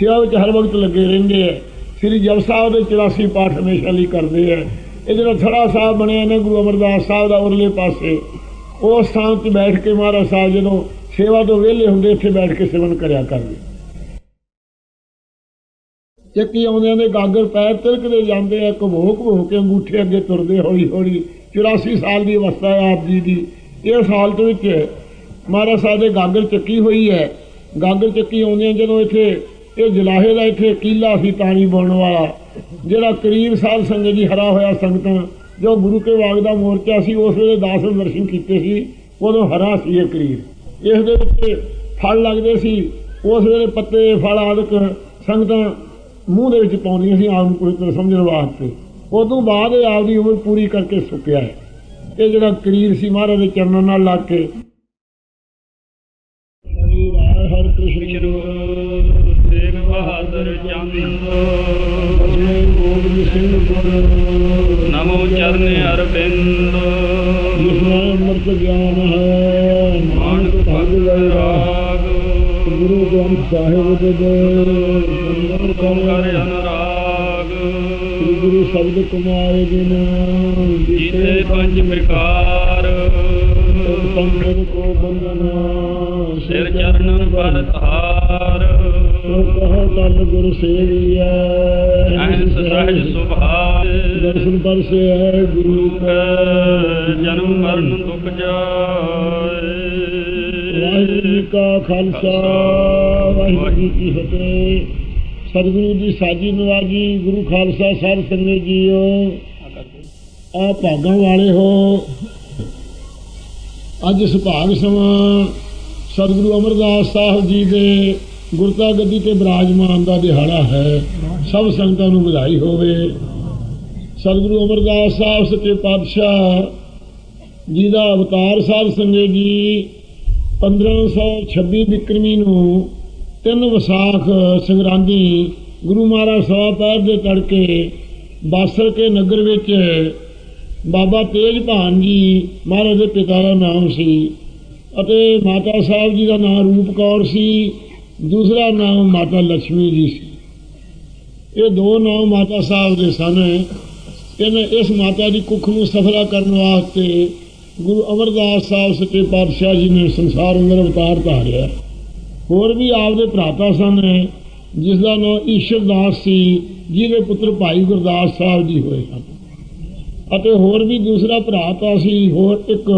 ਸੇਵਾ ਵਿੱਚ ਹਰ ਵਕਤ ਲੱਗੇ ਰਹਿੰਦੇ ਆ। ਸ੍ਰੀ ਜਪ ਸਾਹਿਬ ਦੇ 84 ਪਾਠ ਹਮੇਸ਼ਾ ਲਈ ਕਰਦੇ ਆ। ਇਹ ਜਿਹੜਾ ਥੜਾ ਸਾਹਿਬ ਬਣਿਆ ਨਾ, ਗੁਰੂ ਅਮਰਦਾਸ ਸਾਹਿਬ ਦਾ ਉਰਲੇ ਪਾਸੇ। ਉਸ ਸਥਾਨ 'ਤੇ ਬੈਠ ਕੇ ਮਹਾਰਾਜ ਸਾਹਿਬ ਜਦੋਂ ਸੇਵਾ ਤੋਂ ਵਿਹਲੇ ਹੁੰਦੇ, ਇੱਥੇ ਬੈਠ ਕੇ ਸੇਵਨ ਕਰਿਆ ਕਰਦੇ। ਚੱਕੀ ਆਉਂਦਿਆਂ ਦੇ ਗਾਗਰ ਪੈਰ ਤਿਲਕਦੇ ਜਾਂਦੇ ਆ, ਘਮੋ ਘਮੋ ਕੇ ਅੰਗੂਠੇ ਅੱਗੇ ਤੁਰਦੇ ਹੌਲੀ ਹੌਲੀ। 84 ਸਾਲ ਦੀ ਅਵਸਥਾ ਹੈ ਆਪ ਜੀ ਦੀ। ਇਸ ਹਾਲਤ ਵਿੱਚ ਮਹਾਰਾਜ ਸਾਹਿਬ ਦੇ ਗਾਗਰ ਚੱਕੀ ਹੋਈ ਹੈ। ਗਾਗਰ ਚੱਕੀ ਆਉਂਦਿਆਂ ਜਦੋਂ ਇੱਥੇ ਇਹ ਜਲਾਹੇ ਦਾ ਇੱਥੇ ਕੀਲਾ ਸੀ ਤਾਣੀ ਬੁਣਨ ਵਾਲਾ, ਜਿਹੜਾ ਕਰੀਰ ਸਾਧ ਸੰਗਤ ਜੀ ਹਰਾ ਹੋਇਆ ਸੰਗਤਾਂ, ਜੋ ਗੁਰੂ ਕੇ ਬਾਗ ਦਾ ਮੋਰਚਾ ਸੀ, ਉਸ ਵੇਲੇ ਦਾਸ ਦਰਸ਼ਨ ਕੀਤੇ ਸੀ, ਉਦੋਂ ਹਰਾ ਸੀ ਇਹ ਕਰੀਰ ਇਸ ਦੇ ਵਿੱਚ ਫਲ ਲੱਗਦੇ ਸੀ, ਉਸ ਵੇਲੇ ਪੱਤੇ, ਫਲ ਆਦਿਕ ਸੰਗਤਾਂ ਮੂੰਹ ਦੇ ਵਿੱਚ ਪਾਉਂਦੀਆਂ ਸੀ ਆਪ ਨੂੰ ਕੋਈ ਤਰ੍ਹਾਂ ਸਮਝਣ ਵਾਸਤੇ। ਉਦੋਂ ਬਾਅਦ ਇਹ ਆਪਦੀ ਉਮਰ ਪੂਰੀ ਕਰਕੇ ਸੁੱਕਿਆ ਹੈ। ਇਹ ਜਿਹੜਾ ਕਰੀਰ ਸੀ ਮਹਾਰਾਜ ਦੇ ਚਰਨਾਂ ਨਾਲ ਲੱਗ ਕੇ। ਹਰ ਕ੍ਰਿਸ਼ਨ ਬਹਾਦਰ ਚੰਦ। ਗੁਰੂ ਗੋਬਿੰਦ ਸਿੰਘ ਗੁਰ ਨਮੋ ਚਰਨ ਅਰਬਿੰਦ ਜਿਸਨੇ ਅੰਮ੍ਰਿਤ ਗਿਆਨ ਹੈ ਮਾਨਕ ਭਗ ਰਾਗ। ਗੁਰੂ ਗ੍ਰੰਥ ਸਾਹਿਬ ਦੇ ਦੇ। ਕਰ ਅਨਰਾਗ। ਸ੍ਰੀ ਗੁਰੂ ਸ਼ਬਦ ਕੁਮਾਰ ਜਿਨ ਜੀਤੇ ਪੰਜ ਵਿਕਾਰ। ਸੰਗਤ ਕੋ ਬੰਦਨਾ ਸਿਰ ਚਰਨ ਪਰ ਧਾਰ। ਸੋ ਕਹੋ ਤਨ ਗੁਰ ਸੇਵੀਐ ਐਨ ਸਹਿਜ ਸੁਭਾਅ ਦਰਸ਼ਨ ਪਰਸੇ ਹੈ ਗੁਰੂ ਕਾ ਜਨਮ ਮਰਨ ਦੁਖ ਜਾਏ। ਵਾਹਿਗੁਰੂ ਕਾ ਖਾਲਸਾ, ਵਾਹਿਗੁਰੂ ਜੀ ਕੀ ਫਤਿਹ। ਸਤਿਗੁਰੂ ਦੀ ਸਾਜੀ ਨਵਾਜੀ, ਗੁਰੂ ਖਾਲਸਾ ਸਾਹਿਬ ਸੰਗਤ ਜੀਓ। ਆ ਭਾਗਾਂ ਵਾਲੇ ਹੋ ਅੱਜ ਸੁਭਾਗ ਸਮਾਂ ਸਤਿਗੁਰੂ ਅਮਰਦਾਸ ਸਾਹਿਬ ਜੀ ਦੇ ਗੁਰਤਾ ਗੱਦੀ ਤੇ ਬਿਰਾਜਮਾਨ ਦਾ ਦਿਹਾੜਾ ਹੈ। ਸਭ ਸੰਗਤਾਂ ਨੂੰ ਵਧਾਈ ਹੋਵੇ। ਸਤਿਗੁਰੂ ਅਮਰਦਾਸ ਸਾਹਿਬ, ਸੱਚੇ ਪਾਤਸ਼ਾਹ ਜੀ ਦਾ ਅਵਤਾਰ ਸਾਹਿਬ ਸੰਗਤ ਜੀ 1526 ਬਿਕਰਮੀ ਨੂੰ ਤਿੰਨ ਵਿਸਾਖ ਸੰਗਰਾਂਦੀ ਗੁਰੂ ਮਹਾਰਾਜ ਸਾਹਿਬ ਪੈਰ ਦੇ ਤੜਕੇ ਬਾਸਰ ਕੇ ਨਗਰ ਵਿੱਚ ਬਾਬਾ ਤੇਜ ਭਾਨ ਜੀ ਮਹਾਰਾਜ ਦੇ ਪਿਤਾ ਦਾ ਨਾਮ ਸੀ ਅਤੇ ਮਾਤਾ ਸਾਹਿਬ ਜੀ ਦਾ ਨਾਮ ਰੂਪ ਕੌਰ ਸੀ, ਦੂਸਰਾ ਨਾਮ ਮਾਤਾ ਲక్ష్ਮੀ ਜੀ ਸੀ। ਇਹ ਦੋ ਨਾਮ ਮਾਤਾ ਸਾਹਿਬ ਦੇ ਸਨ। ਇਹਨੇ ਇਸ ਮਾਤਾ ਦੀ ਕੁੱਖ ਨੂੰ ਸਫਲਾ ਕਰਨ ਵਾਸਤੇ ਗੁਰੂ ਅਮਰਦਾਸ ਸਾਹਿਬ ਸੱਚੇ ਪਾਤਸ਼ਾਹ ਜੀ ਨੇ ਸੰਸਾਰ ਅੰਦਰ ਅਵਤਾਰ ਧਾਰਿਆ। ਹੋਰ ਵੀ ਆਪਦੇ ਭਰਾਤਾ ਸਨ ਜਿਸ ਦਾ ਨਾਮ ਈਸ਼ਰ ਸੀ, ਜਿਹਦੇ ਪੁੱਤਰ ਭਾਈ ਗੁਰਦਾਸ ਸਾਹਿਬ ਜੀ ਹੋਏ ਹਨ ਅਤੇ ਹੋਰ ਵੀ ਦੂਸਰਾ ਭਰਾ ਤਾਂ ਸੀ ਹੋਰ ਇੱਕ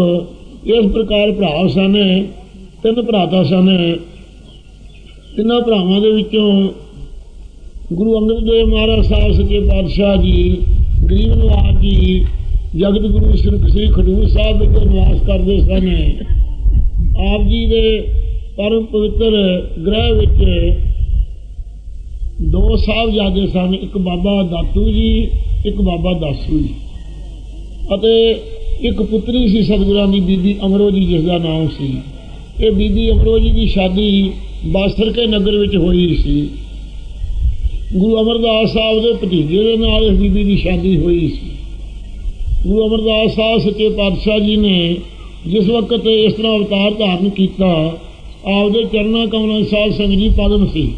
ਇਸ ਪ੍ਰਕਾਰ ਭਰਾ ਸਨ ਤਿੰਨ ਭਰਾ ਤਾਂ ਸਨ ਤਿੰਨਾਂ ਭਰਾਵਾਂ ਦੇ ਵਿੱਚੋਂ ਗੁਰੂ ਅੰਗਦ ਦੇਵ ਮਹਾਰਾਜ ਸਾਹਿਬ ਸੱਚੇ ਪਾਤਸ਼ਾਹ ਜੀ, ਗਰੀਬ ਨਿਵਾਸ ਜੀ, ਜਗਤ ਗੁਰੂ ਸ੍ਰੀ ਸ੍ਰੀ ਖਡੂਰ ਸਾਹਿਬ ਵਿੱਚ ਨਿਵਾਸ ਕਰਦੇ ਸਨ। ਆਪ ਜੀ ਦੇ ਪਰਮ ਪਵਿੱਤਰ ਗ੍ਰਹਿ ਵਿੱਚ ਦੋ ਸਾਹਿਬ ਜਾਦੇ ਸਨ, ਇੱਕ ਬਾਬਾ ਦਾਤੂ ਜੀ, ਇੱਕ ਬਾਬਾ ਦਾਸੂ ਜੀ। ਅਤੇ ਇੱਕ ਪੁੱਤਰੀ ਸੀ ਸਤਿਗੁਰਾਂ ਦੀ, ਬੀਬੀ ਅਮਰੋ ਜੀ ਜਿਸ ਦਾ ਨਾਮ ਸੀ। ਇਹ ਬੀਬੀ ਅਮਰੋ ਜੀ ਦੀ ਸ਼ਾਦੀ ਬਾਸਰ ਕੇ ਨਗਰ ਵਿੱਚ ਹੋਈ ਸੀ। ਗੁਰੂ ਅਮਰਦਾਸ ਸਾਹਿਬ ਦੇ ਭਤੀਜੇ ਦੇ ਨਾਲ ਇਸ ਬੀਬੀ ਦੀ ਸ਼ਾਦੀ ਹੋਈ ਸੀ। ਗੁਰੂ ਅਮਰਦਾਸ ਸਾਹਿਬ ਸੱਚੇ ਪਾਤਸ਼ਾਹ ਜੀ ਨੇ ਜਿਸ ਵਕਤ ਇਸ ਤਰ੍ਹਾਂ ਅਵਤਾਰ ਧਾਰਨ ਕੀਤਾ, ਆਪਦੇ ਚਰਨਾਂ ਕਮਲਾਂ ਸਾਹਿਬ ਸੰਗਤ ਜੀ ਪਦਮ ਸੀ।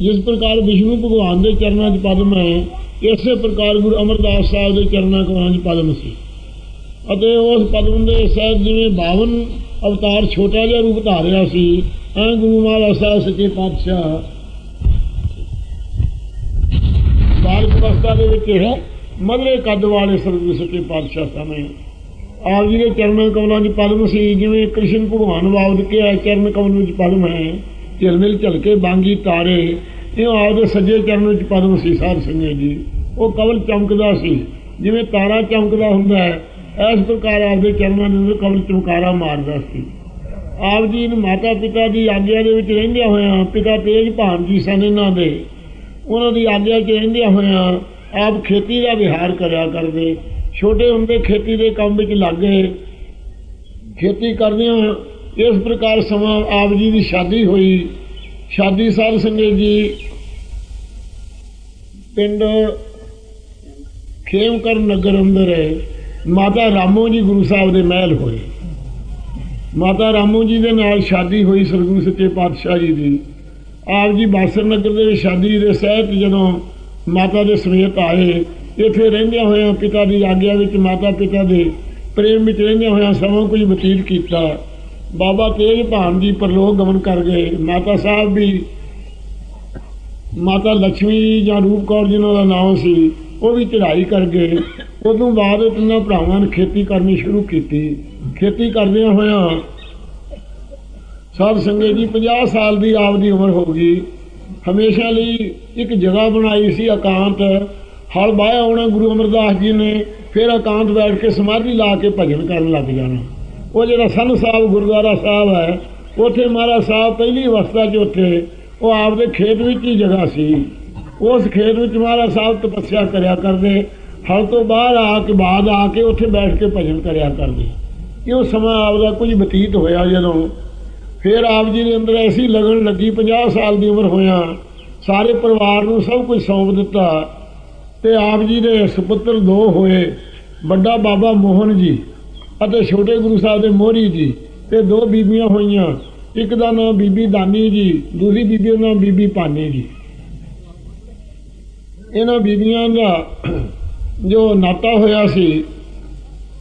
ਜਿਸ ਪ੍ਰਕਾਰ ਵਿਸ਼ਨੂੰ ਭਗਵਾਨ ਦੇ ਚਰਨਾਂ 'ਚ ਪਦਮ ਹੈ ਇਸੇ ਪ੍ਰਕਾਰ ਗੁਰੂ ਅਮਰਦਾਸ ਸਾਹਿਬ ਦੇ ਚਰਨਾਂ ਕਮਲਾਂ 'ਚ ਪਦਮ ਸੀ। ਅਤੇ ਉਸ ਪਦਮ ਦੇ ਸਹਿਤ ਜਿਵੇਂ 52 ਅਵਤਾਰ ਛੋਟਾ ਜਿਹਾ ਰੂਪ ਧਾਰਿਆ ਸੀ, ਐ ਗੁਰੂ ਮਹਾਰਾਜ ਸਾਹਿਬ ਸੱਚੇ ਪਾਤਸ਼ਾਹ ਬਾਲਕ ਅਵਸਥਾ ਦੇ ਵਿੱਚ ਹੈ ਮਧਰੇ ਕੱਦ ਵਾਲੇ ਸਰਗੁਰੂ ਸੱਚੇ ਪਾਤਸ਼ਾਹ ਸਮੇਂ ਆਪ ਜੀ ਦੇ ਚਰਨ ਕਮਲਾਂ 'ਚ ਪਦਮ ਸੀ, ਜਿਵੇਂ ਕ੍ਰਿਸ਼ਨ ਭਗਵਾਨ ਬਾਬਤ ਕਿਹਾ, ਚਰਨ ਕਮਲ ਵਿੱਚ ਪਦਮ ਹੈ, ਝਿਲਮਿਲ ਝਲਕੇ ਬਾਂਗੀ ਤਾਰੇ ਇਹ ਆਪ ਦੇ ਸੱਜੇ ਚਰਨ ਵਿੱਚ ਪਦਮ ਸੀ, ਸਾਧ ਸੰਗਤ ਜੀ। ਉਹ ਕਮਲ ਚਮਕਦਾ ਸੀ। ਜਿਵੇਂ ਤਾਰਾ ਚਮਕਦਾ ਹੁੰਦਾ ਹੈ, ਇਸ ਪ੍ਰਕਾਰ ਆਪਦੇ ਚਰਨਾਂ ਦੇ ਅੰਦਰ ਕਮਲ ਚਮਕਾਰਾ ਮਾਰਦਾ ਸੀ। ਆਪ ਜੀ ਨੂੰ ਮਾਤਾ ਪਿਤਾ ਦੀ ਆਗਿਆ ਦੇ ਵਿੱਚ ਰਹਿੰਦਿਆਂ ਹੋਇਆਂ ਪਿਤਾ ਤੇਜ ਭਾਨ ਜੀ ਸਨ ਇਹਨਾਂ ਦੇ। ਉਹਨਾਂ ਦੀ ਆਗਿਆ 'ਚ ਰਹਿੰਦਿਆਂ ਹੋਇਆਂ ਆਪ ਖੇਤੀ ਦਾ ਵਿਹਾਰ ਕਰਿਆ ਕਰਦੇ। ਛੋਟੇ ਹੁੰਦੇ ਖੇਤੀ ਦੇ ਕੰਮ ਵਿੱਚ ਲੱਗ। ਗਏ ਖੇਤੀ ਕਰਦਿਆਂ ਇਸ ਪ੍ਰਕਾਰ ਸਮਾਂ ਆਪ ਜੀ ਦੀ ਸ਼ਾਦੀ ਹੋਈ। ਸ਼ਾਦੀ ਸਾਧ ਸੰਗਤ ਜੀ ਪਿੰਡ ਖੇਮਕਰ ਨਗਰ ਅੰਦਰ ਮਾਤਾ ਰਾਮੋ ਜੀ ਗੁਰੂ ਸਾਹਿਬ ਦੇ ਮਹਿਲ ਹੋਏ। ਮਾਤਾ ਰਾਮੋ ਜੀ ਦੇ ਨਾਲ ਸ਼ਾਦੀ ਹੋਈ ਸਰਗੁਰੂ ਸੱਚੇ ਪਾਤਸ਼ਾਹ ਜੀ ਦੀ। ਆਪ ਜੀ ਬਾਸਰ ਨਗਰ ਦੇ ਵਿੱਚ ਸ਼ਾਦੀ ਦੇ ਸਹਿਤ ਜਦੋਂ ਮਾਤਾ ਦੇ ਸਮੇਤ ਆਏ, ਇੱਥੇ ਰਹਿੰਦਿਆਂ ਹੋਇਆਂ ਪਿਤਾ ਦੀ ਆਗਿਆ ਵਿੱਚ ਮਾਤਾ ਪਿਤਾ ਦੇ ਪ੍ਰੇਮ ਵਿੱਚ ਰਹਿੰਦਿਆਂ ਹੋਇਆਂ ਸਮਾਂ ਕੁਝ ਬਤੀਤ ਕੀਤਾ। ਬਾਬਾ ਤੇਜ ਭਾਨ ਜੀ ਪਰਲੋਕ ਗਮਨ ਕਰ ਗਏ। ਮਾਤਾ ਸਾਹਿਬ ਵੀ ਮਾਤਾ ਲక్ష్ਮੀ ਜਾਂ ਰੂਪ ਕੌਰ ਜਿਨ੍ਹਾਂ ਦਾ ਨਾਮ ਸੀ, ਉਹ ਵੀ ਚੜ੍ਹਾਈ ਕਰ ਗਏ ਉਦੋਂ ਬਾਅਦ ਇਹ ਤਿੰਨਾਂ ਭਰਾਵਾਂ ਨੇ ਖੇਤੀ ਕਰਨੀ ਸ਼ੁਰੂ ਕੀਤੀ। ਖੇਤੀ ਕਰਦਿਆਂ ਹੋਇਆਂ ਸਾਧ ਸੰਗਤ ਜੀ 50 ਸਾਲ ਦੀ ਆਪ ਦੀ ਉਮਰ ਹੋ ਗਈ। ਹਮੇਸ਼ਾ ਲਈ ਇੱਕ ਜਗ੍ਹਾ ਬਣਾਈ ਸੀ ਇਕਾਂਤ। ਹਲ ਬਾਇਆ ਆਉਣਾ ਗੁਰੂ ਅਮਰਦਾਸ ਜੀ ਨੇ, ਫਿਰ ਇਕਾਂਤ ਬੈਠ ਕੇ ਸਮਾਧੀ ਲਾ ਕੇ ਭਜਨ ਕਰਨ ਲੱਗ ਜਾਣਾ। ਉਹ ਜਿਹੜਾ ਸੰਨ ਸਾਹਿਬ ਗੁਰਦੁਆਰਾ ਸਾਹਿਬ ਹੈ, ਉੱਥੇ ਮਹਾਰਾਜ ਸਾਹਿਬ ਪਹਿਲੀ ਅਵਸਥਾ 'ਚ ਉੱਥੇ ਉਹ ਆਪਦੇ ਖੇਤ ਵਿੱਚ ਹੀ ਜਗ੍ਹਾ ਸੀ। ਉਸ ਖੇਤ ਵਿੱਚ ਮਹਾਰਾਜ ਸਾਹਿਬ ਤਪੱਸਿਆ ਕਰਿਆ ਕਰਦੇ। ਹਲ ਤੋਂ ਬਾਹਰ ਆ ਕੇ ਬਾਅਦ ਆ ਕੇ ਉੱਥੇ ਬੈਠ ਕੇ ਭਜਨ ਕਰਿਆ ਕਰਦੇ। ਇਹ ਉਹ ਸਮਾਂ ਆਪਦਾ ਕੁਝ ਬਤੀਤ ਹੋਇਆ ਜਦੋਂ ਫਿਰ ਆਪ ਜੀ ਦੇ ਅੰਦਰ ਐਸੀ ਲਗਨ ਲੱਗੀ 50 ਸਾਲ ਦੀ ਉਮਰ ਹੋਇਆ। ਸਾਰੇ ਪਰਿਵਾਰ ਨੂੰ ਸਭ ਕੁਝ ਸੌਂਪ ਦਿੱਤਾ ਤੇ ਆਪ ਜੀ ਦੇ ਸੁਪੁੱਤਰ ਦੋ ਹੋਏ, ਵੱਡਾ ਬਾਬਾ ਮੋਹਨ ਜੀ ਅਤੇ ਛੋਟੇ ਗੁਰੂ ਸਾਹਿਬ ਦੇ ਮੋਹਰੀ ਜੀ ਤੇ ਦੋ ਬੀਬੀਆਂ ਹੋਈਆਂ। ਇੱਕ ਦਾ ਨਾਮ ਬੀਬੀ ਦਾਨੀ ਜੀ ਦੂਸਰੀ ਬੀਬੀ ਦਾ ਨਾਮ ਬੀਬੀ ਪਾਨੀ ਜੀ। ਇਹਨਾਂ ਬੀਬੀਆਂ ਦਾ ਜੋ ਨਾਤਾ ਹੋਇਆ ਸੀ,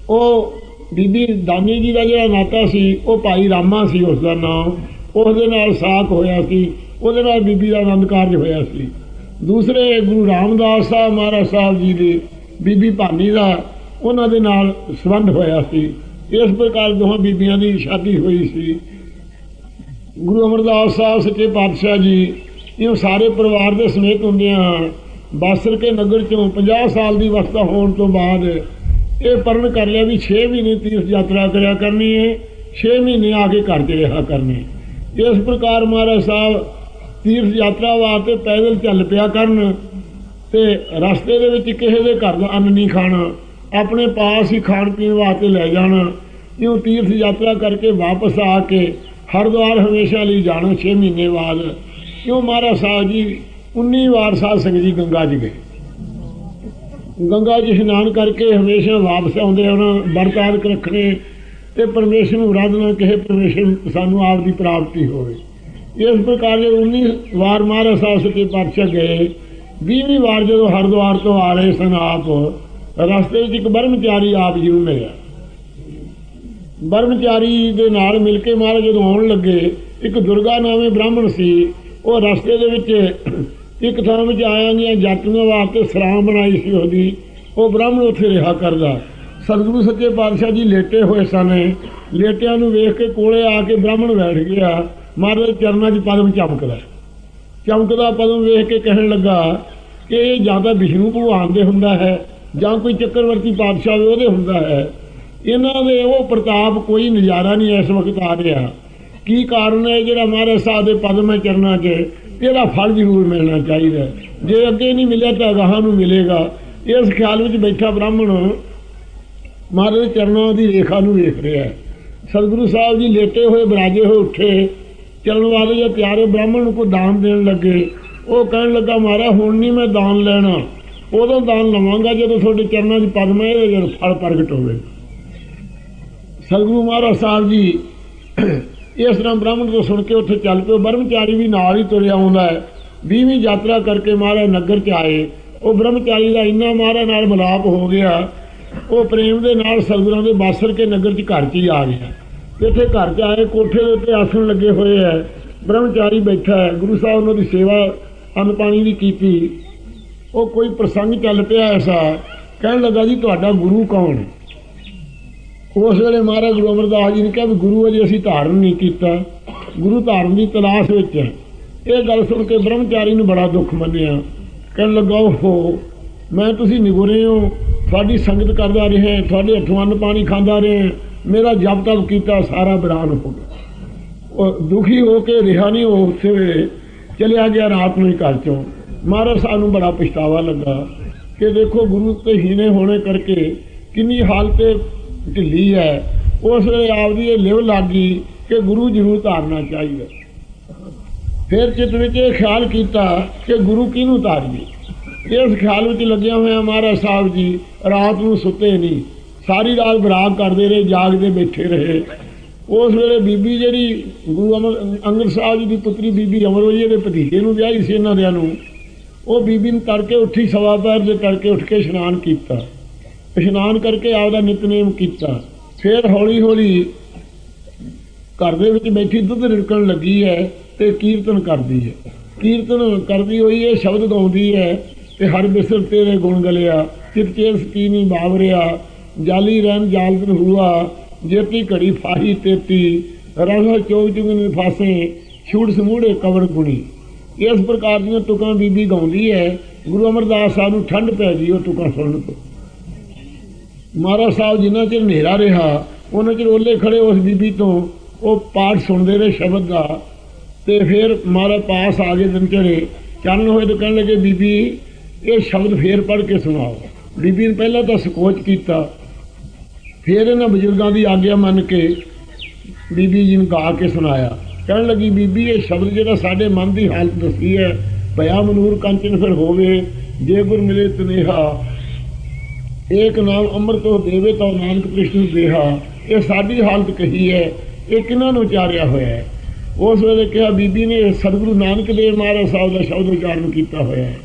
ਉਹ ਬੀਬੀ ਦਾਨੀ ਜੀ ਦਾ ਜਿਹੜਾ ਨਾਤਾ ਸੀ, ਉਹ ਭਾਈ ਰਾਮਾ ਸੀ, ਉਸ ਦਾ ਨਾਮ। ਉਸ ਦੇ ਨਾਲ ਸਾਕ ਹੋਇਆ ਸੀ, ਉਹਦੇ ਨਾਲ ਬੀਬੀ ਦਾ ਆਨੰਦ ਕਾਰਜ ਹੋਇਆ ਸੀ। ਦੂਸਰੇ ਗੁਰੂ ਰਾਮਦਾਸ ਸਾਹਿਬ ਮਹਾਰਾਜ ਸਾਹਿਬ ਜੀ ਦੇ ਬੀਬੀ ਭਾਨੀ ਦਾ ਉਹਨਾਂ ਦੇ ਨਾਲ ਸੰਬੰਧ ਹੋਇਆ ਸੀ। ਇਸ ਪ੍ਰਕਾਰ ਦੋਹਾਂ ਬੀਬੀਆਂ ਦੀ ਸ਼ਾਦੀ ਹੋਈ ਸੀ। ਗੁਰੂ ਅਮਰਦਾਸ ਸਾਹਿਬ, ਸੱਚੇ ਪਾਤਸ਼ਾਹ ਜੀ, ਇਹ ਸਾਰੇ ਪਰਿਵਾਰ ਦੇ ਸਮੇਤ ਹੁੰਦਿਆਂ ਬਾਸਰ ਕੇ ਨਗਰ ਚੋਂ 50 ਸਾਲ ਦੀ ਅਵਸਥਾ ਹੋਣ ਤੋਂ ਬਾਅਦ ਇਹ ਪਰਨ ਕਰ ਲਿਆ ਵੀ 6 ਮਹੀਨੇ ਤੀਰਥ ਯਾਤਰਾ ਕਰਿਆ ਕਰਨੀ ਹੈ 6 ਮਹੀਨੇ ਆ ਕੇ ਘਰ 'ਚ ਰਿਹਾ ਕਰਨੀ ਇਸ ਪ੍ਰਕਾਰ ਮਹਾਰਾਜ ਸਾਹਿਬ ਤੀਰਥ ਯਾਤਰਾ ਵਾਸਤੇ ਪੈਦਲ ਚੱਲ ਪਿਆ ਕਰਨ ਤੇ ਰਸਤੇ ਦੇ ਵਿੱਚ ਕਿਸੇ ਦੇ ਘਰ ਦਾ ਅੰਨ ਨਹੀਂ ਖਾਣਾ, ਆਪਣੇ ਪਾਸ ਹੀ ਖਾਣ ਪੀਣ ਵਾਸਤੇ ਲੈ ਜਾਣਾ। ਇਉਂ ਤੀਰਥ ਯਾਤਰਾ ਕਰਕੇ ਵਾਪਸ ਆ ਕੇ ਹਰਿਦੁਆਰ ਹਮੇਸ਼ਾ ਲਈ ਜਾਣਾ 6 ਮਹੀਨੇ ਬਾਅਦ। ਕਿਉਂ ਮਹਾਰਾਜ ਸਾਹਿਬ ਜੀ 19 ਵਾਰ ਸਾਧ ਸੰਗਤ ਜੀ ਗੰਗਾ ਜੀ ਗਏ। ਗੰਗਾ ਜੀ ਇਸ਼ਨਾਨ ਕਰਕੇ ਹਮੇਸ਼ਾ ਵਾਪਸ ਆਉਂਦੇ ਉਹਨਾਂ ਵਰਤ ਰੱਖਣੇ ਤੇ ਪਰਮੇਸ਼ਰ ਨੂੰ ਆਰਾਧਨਾ ਕਿਸੇ ਪਰਮੇਸ਼ਰ, ਸਾਨੂੰ ਆਪ ਦੀ ਪ੍ਰਾਪਤੀ ਹੋਵੇ। ਇਸ ਪ੍ਰਕਾਰ ਜੇ 19 ਵਾਰ ਮਹਾਰਾਜ ਸਾਹਿਬ ਸੱਚੇ ਪਾਤਸ਼ਾਹ ਗਏ 20ਵੀਂ ਵਾਰ ਜਦੋਂ ਹਰਿਦੁਆਰ ਤੋਂ ਆ ਰਹੇ ਸਨ ਆਪ, ਰਸਤੇ ਵਿੱਚ ਇੱਕ ਬਰਮਚਾਰੀ ਆਪ ਜੀ ਨੂੰ ਮਿਲਿਆ। ਬਰਮਚਾਰੀ ਦੇ ਨਾਲ ਮਿਲ ਕੇ ਮਹਾਰਾਜ ਜਦੋਂ ਆਉਣ ਲੱਗੇ, ਇੱਕ ਦੁਰਗਾ ਨਾਮੇ ਬ੍ਰਾਹਮਣ ਸੀ, ਉਹ ਰਸਤੇ ਦੇ ਵਿੱਚ ਇੱਕ ਥਾਂ ਵਿੱਚ ਆਇਆ ਗਈਆਂ ਜਾਤੀਆਂ ਵਾਸਤੇ ਸਰਾਮ ਬਣਾਈ ਸੀ ਉਹਦੀ। ਉਹ ਬ੍ਰਾਹਮਣ ਉੱਥੇ ਰਿਹਾ ਕਰਦਾ। ਸਤਿਗੁਰੂ ਸੱਚੇ ਪਾਤਸ਼ਾਹ ਜੀ ਲੇਟੇ ਹੋਏ ਸਨ। ਲੇਟਿਆਂ ਨੂੰ ਵੇਖ ਕੇ ਕੋਲੇ ਆ ਕੇ ਬ੍ਰਾਹਮਣ ਬੈਠ ਗਿਆ। ਮਹਾਰਾਜ ਚਰਨਾਂ 'ਚ ਪਦਮ ਚਮਕਦਾ। ਚਮਕਦਾ ਪਦਮ ਵੇਖ ਕੇ ਕਹਿਣ ਲੱਗਾ ਕਿ ਇਹ ਜਾਂ ਤਾਂ ਵਿਸ਼ਨੂੰ ਭਗਵਾਨ ਦੇ ਹੁੰਦਾ ਹੈ ਜਾਂ ਕੋਈ ਚੱਕਰਵਰਤੀ ਪਾਤਸ਼ਾਹ ਉਹਦੇ ਹੁੰਦਾ ਹੈ। ਇਹਨਾਂ ਦੇ ਉਹ ਪ੍ਰਤਾਪ ਕੋਈ ਨਜ਼ਾਰਾ ਨਹੀਂ ਇਸ ਵਕਤ ਆ ਰਿਹਾ। ਕੀ ਕਾਰਨ ਹੈ ਜਿਹੜਾ ਮਹਾਰਾਜ ਸਾਹਿਬ ਦੇ ਪਦਮ ਹੈ ਚਰਨਾਂ 'ਚ ਇਹਦਾ ਫਲ ਜ਼ਰੂਰ ਮਿਲਣਾ ਚਾਹੀਦਾ ਜੇ ਅੱਗੇ ਨਹੀਂ ਮਿਲਿਆ ਤਾਂ ਅਗਾਹ ਨੂੰ ਮਿਲੇਗਾ। ਇਸ ਖਿਆਲ ਵਿੱਚ ਬੈਠਾ ਬ੍ਰਾਹਮਣ ਮਹਾਰਾਜ ਦੇ ਚਰਨਾਂ ਦੀ ਰੇਖਾ ਨੂੰ ਵੇਖ ਰਿਹਾ ਹੈ। ਸਤਿਗੁਰੂ ਸਾਹਿਬ ਜੀ ਲੇਟੇ ਹੋਏ, ਬਰਾਜੇ ਹੋਏ ਉੱਠੇ। ਚੱਲਣ ਵਾਲੇ ਜੇ ਪਿਆਰੇ ਬ੍ਰਾਹਮਣ ਨੂੰ ਕੋ ਦਾਨ ਦੇਣ ਲੱਗੇ। ਉਹ ਕਹਿਣ ਲੱਗਾ ਮਾਰਾ ਹੁਣ ਨਹੀਂ ਮੈਂ ਦਾਨ ਲੈਣਾ। ਉਦੋਂ ਦਾਨ ਲਵਾਂਗਾ ਜਦੋਂ ਤੁਹਾਡੇ ਚਰਨਾਂ 'ਚ ਪਦਮ ਹੈ, ਇਹਦੇ ਜਦ ਫਲ ਪ੍ਰਗਟ ਹੋਵੇ ਸਤਿਗੁਰੂ ਮਹਾਰਾਜ ਸਾਹਿਬ ਜੀ, ਇਸ ਤਰ੍ਹਾਂ ਬ੍ਰਾਹਮਣ ਤੋਂ ਸੁਣ ਕੇ ਉੱਥੇ ਚੱਲ ਪਏ ਬ੍ਰਹਮਚਾਰੀ ਵੀ ਨਾਲ ਹੀ ਤੁਰਿਆ ਆਉਂਦਾ ਹੈ। ਵੀਹਵੀਂ ਯਾਤਰਾ ਕਰਕੇ ਮਹਾਰਾਜ ਨਗਰ 'ਚ ਆਏ। ਉਹ ਬ੍ਰਹਮਚਾਰੀ ਦਾ ਇੰਨਾ ਮਹਾਰਾਜ ਨਾਲ ਮਿਲਾਪ ਹੋ ਗਿਆ, ਉਹ ਪ੍ਰੇਮ ਦੇ ਨਾਲ ਸਤਿਗੁਰਾਂ ਦੇ ਬਾਸਰ ਕੇ ਨਗਰ 'ਚ ਘਰ 'ਚ ਹੀ ਆ ਗਿਆ। ਇੱਥੇ ਘਰ 'ਚ ਆਏ, ਕੋਠੇ ਦੇ ਉੱਤੇ ਆਸਣ ਲੱਗੇ ਹੋਏ ਹੈ। ਬ੍ਰਹਮਚਾਰੀ ਬੈਠਾ ਹੈ। ਗੁਰੂ ਸਾਹਿਬ ਉਹਨਾਂ ਦੀ ਸੇਵਾ ਅੰਨ ਪਾਣੀ ਦੀ ਕੀਤੀ। ਉਹ ਕੋਈ ਪ੍ਰਸੰਗ ਚੱਲ ਪਿਆ ਐਸਾ, ਕਹਿਣ ਲੱਗਾ ਜੀ, ਤੁਹਾਡਾ ਗੁਰੂ ਕੌਣ? ਹੈ ਉਸ ਵੇਲੇ ਮਹਾਰਾਜ ਗੁਰੂ ਅਮਰਦਾਸ ਜੀ ਨੇ ਕਿਹਾ ਵੀ ਗੁਰੂ ਅਜੇ ਅਸੀਂ ਧਾਰਨ ਨਹੀਂ ਕੀਤਾ। ਗੁਰੂ ਧਾਰਨ ਦੀ ਤਲਾਸ਼ ਵਿੱਚ ਹੈ। ਇਹ ਗੱਲ ਸੁਣ ਕੇ ਬ੍ਰਹਮਚਾਰੀ ਨੂੰ ਬੜਾ ਦੁੱਖ ਮੰਨਿਆ। ਕਹਿਣ ਲੱਗਾ ਉਹ ਮੈਂ ਤੁਸੀਂ ਨਿਗੁਰੇ ਹੋ। ਤੁਹਾਡੀ ਸੰਗਤ ਕਰਦਾ ਰਿਹਾ ਤੁਹਾਡੇ ਹੱਥੋਂ ਅੰਨ ਪਾਣੀ ਖਾਂਦਾ ਰਿਹਾ ਮੇਰਾ ਜਪ ਤਪ ਕੀਤਾ, ਸਾਰਾ ਬਿਰਾਨ ਹੋ ਗਿਆ। ਉਹ ਦੁਖੀ ਹੋ ਕੇ ਰਿਹਾ ਨਹੀਂ, ਉਹ ਉੱਥੇ ਚਲਿਆ ਗਿਆ ਰਾਤ ਨੂੰ ਹੀ ਘਰ ਚੋਂ। ਮਹਾਰਾਜ ਸਾਨੂੰ ਬੜਾ ਪਛਤਾਵਾ ਲੱਗਾ ਕਿ ਦੇਖੋ, ਗੁਰੂ ਤੇ ਹੀਨੇ ਹੋਣੇ ਕਰਕੇ ਕਿੰਨੀ ਹਾਲਤ ਢਿੱਲੀ ਹੈ। ਉਸ ਵੇਲੇ ਆਪਦੀ ਇਹ ਲਿਵ ਲੱਗ ਗਈ ਕਿ ਗੁਰੂ ਜ਼ਰੂਰ ਧਾਰਨਾ ਚਾਹੀਦਾ। ਫਿਰ ਚਿੱਤ ਵਿੱਚ ਇਹ ਖਿਆਲ ਕੀਤਾ ਕਿ ਗੁਰੂ ਕਿਹਨੂੰ ਧਾਰੀਏ? ਇਸ ਖਿਆਲ ਵਿੱਚ ਲੱਗਿਆ ਹੋਇਆ ਮਹਾਰਾਜ ਸਾਹਿਬ ਜੀ, ਰਾਤ ਨੂੰ ਸੁੱਤੇ ਨਹੀਂ। ਸਾਰੀ ਰਾਤ ਬਰਾਗ ਕਰਦੇ ਰਹੇ, ਜਾਗਦੇ ਬੈਠੇ ਰਹੇ। ਉਸ ਵੇਲੇ ਬੀਬੀ ਜਿਹੜੀ ਗੁਰੂ ਅਮਰ, ਅੰਗਦ ਸਾਹਿਬ ਜੀ ਦੀ ਪੁੱਤਰੀ ਬੀਬੀ ਅਮਰੋਜੀ ਦੇ ਭਤੀਜੇ ਨੂੰ ਵਿਆਹੀ ਸੀ ਇਹਨਾਂ ਦਿਆਂ ਨੂੰ, ਉਹ ਬੀਬੀ ਨੂੰ ਤੜਕੇ ਉੱਠੀ ਸਵਾ ਪੈਰ ਦੇ ਤੜਕੇ ਉੱਠ ਕੇ ਇਸ਼ਨਾਨ ਕੀਤਾ। ਇਸ਼ਨਾਨ ਕਰਕੇ ਆਪਦਾ ਨਿਤਨੇਮ ਕੀਤਾ। ਫਿਰ ਹੌਲੀ ਹੌਲੀ ਘਰ ਦੇ ਵਿੱਚ ਬੈਠੀ ਦੁੱਧ ਰਿੜਕਣ ਲੱਗੀ ਹੈ ਤੇ ਕੀਰਤਨ ਕਰਦੀ ਹੈ। ਕੀਰਤਨ ਕਰਦੀ ਹੋਈ ਇਹ ਸ਼ਬਦ ਗਾਉਂਦੀ ਹੈ ਤੇ ਹਰ ਬਿਸਰ ਤੇਰੇ ਗੁਣ ਗਲਿਆ, ਚਿਤ ਚੇਤ ਸਕੀਨੀ ਬਾਵਰਿਆ, ਜਾਲੀ ਰਹਿਮ ਜਾਲਤਨ ਹੁਆ, ਜੇਤੀ ਘੜੀ ਫਾਹੀ ਤੇਤੀ ਰੰਗ ਚੋਗ ਚੁਗਨ ਫਾਸੇ, ਛੂੜ ਸਮੂੜੇ ਕਵਰ ਗੁਣੀ। ਇਸ ਪ੍ਰਕਾਰ ਦੀਆਂ ਤੁਕਾਂ ਬੀਬੀ ਗਾਉਂਦੀ ਹੈ। ਗੁਰੂ ਅਮਰਦਾਸ ਸਾਹਿਬ ਨੂੰ ਠੰਡ ਪੈ ਗਈ ਉਹ ਤੁਕਾਂ ਸੁਣਨ ਤੋਂ। ਮਹਾਰਾਜ ਸਾਹਿਬ ਜਿੰਨਾ ਚਿਰ ਹਨੇਰਾ ਰਿਹਾ, ਉਹਨਾਂ ਚਿਰ ਓਲੇ ਖੜੇ ਉਸ ਬੀਬੀ ਤੋਂ, ਉਹ ਪਾਠ ਸੁਣਦੇ ਰਹੇ ਸ਼ਬਦ ਦਾ। ਤੇ ਫਿਰ ਮਹਾਰਾਜ ਪਾਸ ਆ ਗਏ ਦਿਨ ਚੜੇ। ਚਾਨਣ ਹੋਏ ਤਾਂ ਕਹਿਣ ਲੱਗੇ, ਬੀਬੀ, ਇਹ ਸ਼ਬਦ ਫੇਰ ਪੜ੍ਹ ਕੇ ਸੁਣਾਓ। ਬੀਬੀ ਨੇ ਪਹਿਲਾਂ ਤਾਂ ਸਕੋਚ ਕੀਤਾ। ਫਿਰ ਇਹਨਾਂ ਬਜ਼ੁਰਗਾਂ ਦੀ ਆਗਿਆ ਮੰਨ ਕੇ ਬੀਬੀ ਜੀ ਨੂੰ ਗਾ ਕੇ ਸੁਣਾਇਆ। ਕਹਿਣ ਲੱਗੀ, ਬੀਬੀ, ਇਹ ਸ਼ਬਦ ਜਿਹੜਾ ਸਾਡੇ ਮਨ ਦੀ ਹਾਲਤ ਦੱਸੀ ਹੈ, ਭਇਆ ਮਨੂਰ ਕੰਚਨ ਫਿਰ ਹੋਵੇ, ਜੇ ਗੁਰ ਮਿਲੇ ਤਨੇਹਾ ਏਕ ਨਾਮ ਅੰਮ੍ਰਿਤ ਉਹ ਦੇਵੇ ਤਾਂ ਨਾਨਕ ਕ੍ਰਿਸ਼ਨ ਦੇਹਾ। ਇਹ ਸਾਡੀ ਹਾਲਤ ਕਹੀ ਹੈ। ਇਹ ਕਿਹਨਾਂ ਨੂੰ ਉਚਾਰਿਆ ਹੋਇਆ ਹੈ? ਉਸ ਵੇਲੇ ਕਿਹਾ, ਬੀਬੀ ਨੇ ਸਤਿਗੁਰੂ ਨਾਨਕ ਦੇਵ ਮਹਾਰਾਜ ਸਾਹਿਬ ਦਾ ਸ਼ਬਦ ਉਚਾਰਨ ਕੀਤਾ ਹੋਇਆ ਹੈ।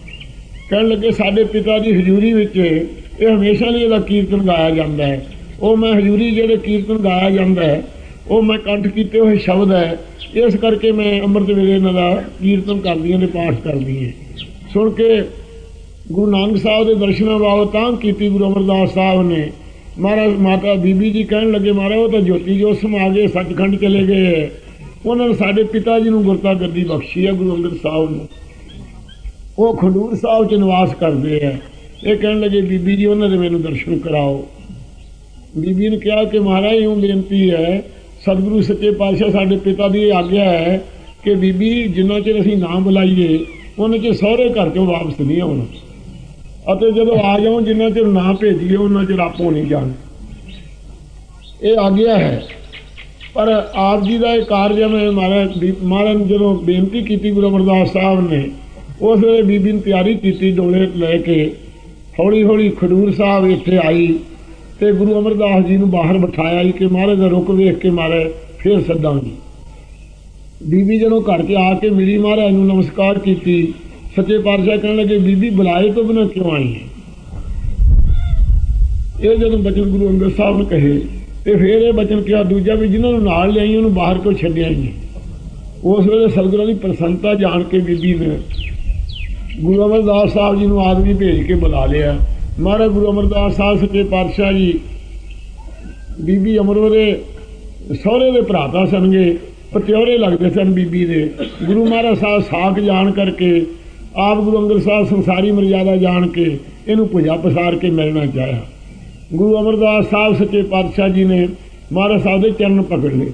ਕਹਿਣ ਲੱਗੇ, ਸਾਡੇ ਪਿਤਾ ਦੀ ਹਜ਼ੂਰੀ ਵਿੱਚ ਇਹ ਹਮੇਸ਼ਾ ਲਈ ਇਹਦਾ ਕੀਰਤਨ ਗਾਇਆ ਜਾਂਦਾ ਹੈ। ਉਹ ਮੈਂ ਹਜ਼ੂਰੀ ਜਿਹੜੇ ਕੀਰਤਨ ਗਾਇਆ ਜਾਂਦਾ ਹੈ, ਉਹ ਮੈਂ ਕੰਠ ਕੀਤੇ ਹੋਏ ਸ਼ਬਦ ਹੈ। ਇਸ ਕਰਕੇ ਮੈਂ ਅੰਮ੍ਰਿਤ ਵੇਲੇ ਇਹਨਾਂ ਦਾ ਕੀਰਤਨ ਕਰਦੀ ਹਾਂ ਤੇ ਪਾਠ ਕਰਦੀ ਹਾਂ। ਸੁਣ ਕੇ ਗੁਰੂ ਨਾਨਕ ਸਾਹਿਬ ਦੇ ਦਰਸ਼ਨਾਂ ਬਾਬਤ ਤਾਂ ਕੀਤੀ ਗੁਰੂ ਅਮਰਦਾਸ ਸਾਹਿਬ ਨੇ। ਮਹਾਰਾਜ ਮਾਤਾ ਬੀਬੀ ਜੀ ਕਹਿਣ ਲੱਗੇ, ਮਹਾਰਾਜ, ਉਹ ਤਾਂ ਜੋਤੀ ਜੋਤ ਸਮਾ ਗਏ ਸੱਚਖੰਡ ਚਲੇ ਗਏ ਹੈ। ਉਹਨਾਂ ਨੇ ਸਾਡੇ ਪਿਤਾ ਜੀ ਨੂੰ ਗੁਰਤਾ ਗੱਦੀ ਬਖਸ਼ੀ ਹੈ ਗੁਰੂ ਅੰਗਦ ਸਾਹਿਬ ਨੂੰ। ਉਹ ਖਡੂਰ ਸਾਹਿਬ ਚ ਨਿਵਾਸ ਕਰਦੇ ਆ ਇਹ ਕਹਿਣ ਲੱਗੇ, ਬੀਬੀ ਜੀ, ਉਹਨਾਂ ਦੇ ਮੈਨੂੰ ਦਰਸ਼ਨ ਕਰਾਓ। ਬੀਬੀ ਨੇ ਕਿਹਾ ਕਿ ਮਹਾਰਾਜ ਇਹ ਬੇਨਤੀ ਹੈ ਸਤਿਗੁਰੂ ਸੱਚੇ ਪਾਤਸ਼ਾਹ ਸਾਡੇ ਪਿਤਾ ਦੀ ਇਹ ਆਗਿਆ ਹੈ ਕਿ ਬੀਬੀ, ਜਿੰਨਾ ਚਿਰ ਅਸੀਂ ਨਾਮ ਬੁਲਾਈਏ, ਉਹਨਾਂ ਚਿਰ ਸਹੁਰੇ ਘਰ ਚੋਂ ਵਾਪਸ ਨਹੀਂ ਆਉਣਾ। ਅਤੇ ਜਦੋਂ ਆ ਜਾਓ, ਜਿੰਨਾ ਚਿਰ ਨਾ ਭੇਜੀਏ, ਉਹਨਾਂ ਚਿਰ ਆਪੋ ਨਹੀਂ ਜਾਣ। ਇਹ ਆਗਿਆ ਹੈ। ਪਰ ਆਪ ਜੀ ਦਾ ਇਹ ਕਾਰਜ ਮੈਂ ਮਹਾਰਾਜ ਦੀ- ਮਹਾਰਾਜ ਨੂੰ ਜਦੋਂ ਬੇਨਤੀ ਕੀਤੀ, ਗੁਰੂ ਅਮਰਦਾਸ ਸਾਹਿਬ ਨੇ, ਉਸ ਵੇਲੇ ਬੀਬੀ ਨੇ ਤਿਆਰੀ ਕੀਤੀ ਡੋਲੇ ਲੈ ਕੇ। ਹੌਲੀ ਹੌਲੀ ਖਡੂਰ ਸਾਹਿਬ ਇੱਥੇ ਆਈ ਤੇ ਗੁਰੂ ਅਮਰਦਾਸ ਜੀ ਨੂੰ ਬਾਹਰ ਬਿਠਾਇਆ ਜੀ ਕਿ ਮਹਾਰਾਜ ਦਾ ਰੁਕ ਵੇਖ ਕੇ ਮਾਰੇ ਫੇਰ ਸੱਦਾਂਗੀ। ਬੀਬੀ ਜਦੋਂ ਘਰ 'ਚ ਆ ਕੇ ਮਿਲੀ, ਮਹਾਰਾਜ ਨੂੰ ਨਮਸਕਾਰ ਕੀਤੀ। ਸੱਚੇ ਪਾਤਸ਼ਾਹ ਕਹਿਣ ਲੱਗੇ, ਬੀਬੀ, ਬੁਲਾਏ ਤੋਂ ਬਿਨਾਂ ਕਿਉਂ ਆਈ ਹੈ ਇਹ ਜਦੋਂ ਬਚਨ ਗੁਰੂ ਅੰਗਦ ਸਾਹਿਬ ਨੇ ਕਹੇ, ਤੇ ਫਿਰ ਇਹ ਬਚਨ ਕਿਹਾ, ਦੂਜਾ ਵੀ ਜਿਨ੍ਹਾਂ ਨੂੰ ਨਾਲ ਲਿਆਈ, ਉਹਨੂੰ ਬਾਹਰ ਕਿਉਂ ਛੱਡਿਆ ਹੀ ਨਹੀਂ ਉਸ ਵੇਲੇ ਸਤਿਗੁਰਾਂ ਦੀ ਪ੍ਰਸੰਨਤਾ ਜਾਣ ਕੇ ਬੀਬੀ ਨੇ ਗੁਰੂ ਅਮਰਦਾਸ ਸਾਹਿਬ ਜੀ ਨੂੰ ਆਦਮੀ ਭੇਜ ਕੇ ਬੁਲਾ ਲਿਆ। ਮਹਾਰਾਜ, ਗੁਰੂ ਅਮਰਦਾਸ ਸਾਹਿਬ, ਸੱਚੇ ਪਾਤਸ਼ਾਹ ਜੀ, ਬੀਬੀ ਅਮਰੋ ਦੇ ਸਹੁਰੇ ਦੇ ਭਰਾਤਾ ਸਨਗੇ ਪਤਿਉਰੇ ਲੱਗਦੇ ਸਨ ਬੀਬੀ ਦੇ। ਗੁਰੂ ਮਹਾਰਾਜ ਸਾਹਿਬ ਸਾਖ ਜਾਣ ਕਰਕੇ ਆਪ ਗੁਰੂ ਅੰਗਦ ਸਾਹਿਬ ਸੰਸਾਰੀ ਮਰਜ਼ਾਦਾ ਜਾਣ ਕੇ ਇਹਨੂੰ ਭੁਜਾ ਪਸਾਰ ਕੇ ਮਿਲਣਾ ਚਾਹਿਆ। ਗੁਰੂ ਅਮਰਦਾਸ ਸਾਹਿਬ ਸੱਚੇ ਪਾਤਸ਼ਾਹ ਜੀ ਨੇ ਮਹਾਰਾਜ ਸਾਹਿਬ ਦੇ ਚਰਨ ਪਕੜ ਲਏ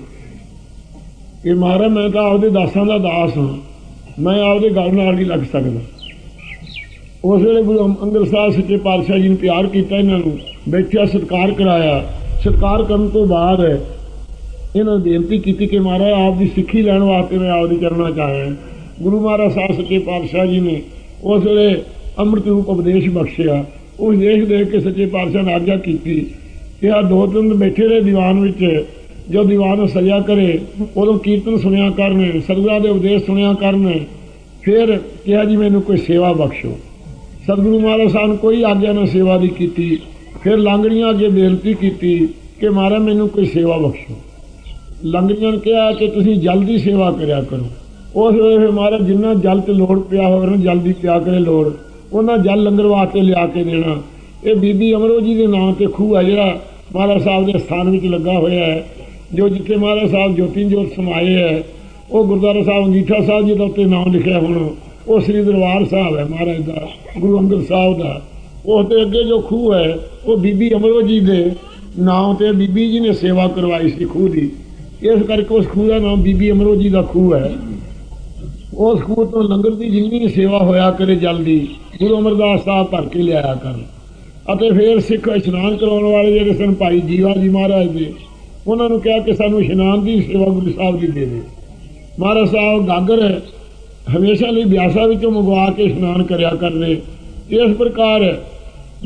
ਕਿ ਮਹਾਰਾਜ, ਮੈਂ ਤਾਂ ਆਪਦੇ ਦਾਸਾਂ ਦਾ ਦਾਸ ਹਾਂ। ਮੈਂ ਆਪਦੇ ਗਲ ਨਾਲ ਨਹੀਂ ਲੱਗ ਸਕਦਾ। ਉਸ ਵੇਲੇ ਗੁਰੂ ਅਮ- ਅੰਗਦ ਸਾਹਿਬ ਸੱਚੇ ਪਾਤਸ਼ਾਹ ਜੀ ਨੇ ਪਿਆਰ ਕੀਤਾ ਇਹਨਾਂ ਨੂੰ, ਬੈਠਿਆ, ਸਤਿਕਾਰ ਕਰਾਇਆ। ਸਤਿਕਾਰ ਕਰਨ ਤੋਂ ਬਾਅਦ ਇਹਨਾਂ ਨੇ ਬੇਨਤੀ ਕੀਤੀ ਕਿ ਮਹਾਰਾਜ, ਆਪ ਦੀ ਸਿੱਖੀ ਲੈਣ ਵਾਸਤੇ ਮੈਂ ਆਪਦੇ ਚਰਨਾਂ 'ਚ ਆਇਆ। ਗੁਰੂ ਮਹਾਰਾਜ ਸਾਹਿਬ ਸੱਚੇ ਪਾਤਸ਼ਾਹ ਜੀ ਨੇ ਉਸ ਵੇਲੇ ਅੰਮ੍ਰਿਤ ਰੂਪ ਉਪਦੇਸ਼ ਬਖਸ਼ਿਆ। ਉਸ ਦੇਖ ਦੇਖ ਕੇ ਸੱਚੇ ਪਾਤਸ਼ਾਹ ਨੇ ਆਗਿਆ ਕੀਤੀ ਕਿ ਆ ਦੋ ਤਿੰਨ ਬੈਠੇ ਰਹੇ ਦੀਵਾਨ ਵਿੱਚ। ਜੋ ਦੀਵਾਨ ਸਜਾ ਕਰੇ, ਉਦੋਂ ਕੀਰਤਨ ਸੁਣਿਆ ਕਰਨ, ਸਤਿਗੁਰਾਂ ਦੇ ਉਪਦੇਸ਼ ਸੁਣਿਆ ਕਰਨ, ਫਿਰ ਕਿਹਾ ਜੀ ਮੈਨੂੰ ਕੋਈ ਸੇਵਾ ਬਖਸ਼ੋ। ਸਤਿਗੁਰੂ ਮਹਾਰਾਜ ਸਾਹਿਬ ਨੇ ਕੋਈ ਆਗਿਆ ਨਾ ਸੇਵਾ ਦੀ ਕੀਤੀ। ਫਿਰ ਲਾਂਗੜੀਆਂ ਅੱਗੇ ਬੇਨਤੀ ਕੀਤੀ ਕਿ ਮਹਾਰਾਜ ਮੈਨੂੰ ਕੋਈ ਸੇਵਾ ਬਖਸ਼ੋ। ਲੰਗੜੀਆਂ ਨੇ ਕਿਹਾ ਕਿ ਤੁਸੀਂ ਜਲਦੀ ਸੇਵਾ ਕਰਿਆ ਕਰੋ। ਉਸ ਵੇਲੇ ਮਹਾਰਾਜ ਜਿੰਨਾ ਜਲ ਤੇ ਲੋੜ ਪਿਆ ਹੋਵੇ, ਉਹਨਾਂ ਜਲਦੀ ਪਿਆ ਕਰੇ ਲੋੜ। ਉਹਨਾਂ ਜਲ ਲੰਗਰ ਵਾਸਤੇ ਲਿਆ ਕੇ ਦੇਣਾ। ਇਹ ਬੀਬੀ ਅਮਰੋ ਜੀ ਦੇ ਨਾਮ ਤੇ ਖੂਹ ਹੈ ਜਿਹੜਾ ਮਹਾਰਾਜ ਸਾਹਿਬ ਦੇ ਸਥਾਨ ਵਿੱਚ ਲੱਗਾ ਹੋਇਆ ਹੈ, ਜੋ ਜਿੱਥੇ ਮਹਾਰਾਜ ਸਾਹਿਬ ਜੋਤੀ ਜੋਤ ਸਮਾਏ ਹੈ, ਉਹ ਗੁਰਦੁਆਰਾ ਸਾਹਿਬ ਅੰਗੀਠਾ ਸਾਹਿਬ ਜੀ ਦਾ ਉੱਤੇ ਨਾਮ ਲਿਖਿਆ ਹੁਣ। ਉਹ ਸ੍ਰੀ ਦਰਬਾਰ ਸਾਹਿਬ ਹੈ ਮਹਾਰਾਜ ਦਾ, ਗੁਰੂ ਅੰਗਦ ਸਾਹਿਬ ਦਾ। ਉਸ ਦੇ ਅੱਗੇ ਜੋ ਖੂਹ ਹੈ, ਉਹ ਬੀਬੀ ਅਮਰੋ ਜੀ ਦੇ ਨਾਮ ਤੇ ਬੀਬੀ ਜੀ ਨੇ ਸੇਵਾ ਕਰਵਾਈ ਸੀ ਖੂਹ ਦੀ। ਇਸ ਕਰਕੇ ਉਸ ਖੂਹ ਦਾ ਨਾਮ ਬੀਬੀ ਅਮਰੋ ਜੀ ਦਾ ਖੂਹ ਹੈ। ਉਸ ਖੂਹ ਤੋਂ ਲੰਗਰ ਦੀ ਜਿੰਨੀ ਸੇਵਾ ਹੋਇਆ ਕਰੇ ਜਲ ਦੀ ਗੁਰੂ ਅਮਰਦਾਸ ਸਾਹਿਬ ਭਰ ਕੇ ਲਿਆਇਆ ਕਰਨ ਅਤੇ ਫਿਰ ਸਿੱਖ ਇਸ਼ਨਾਨ ਕਰਾਉਣ ਵਾਲੇ ਜਿਹੜੇ ਸਨ ਭਾਈ ਜੀਵਾ ਜੀ ਮਹਾਰਾਜ ਦੇ, ਉਹਨਾਂ ਨੂੰ ਕਿਹਾ ਕਿ ਸਾਨੂੰ ਇਸ਼ਨਾਨ ਦੀ ਸੇਵਾ ਗੁਰੂ ਸਾਹਿਬ ਦੀ ਦੇ ਦੇ। ਮਹਾਰਾਜ ਸਾਹਿਬ ਗਾਗਰ ਹਮੇਸ਼ਾ ਲਈ ਬਿਆਸਾ ਵਿੱਚੋਂ ਮੰਗਵਾ ਕੇ ਇਸ਼ਨਾਨ ਕਰਿਆ ਕਰਦੇ। ਇਸ ਪ੍ਰਕਾਰ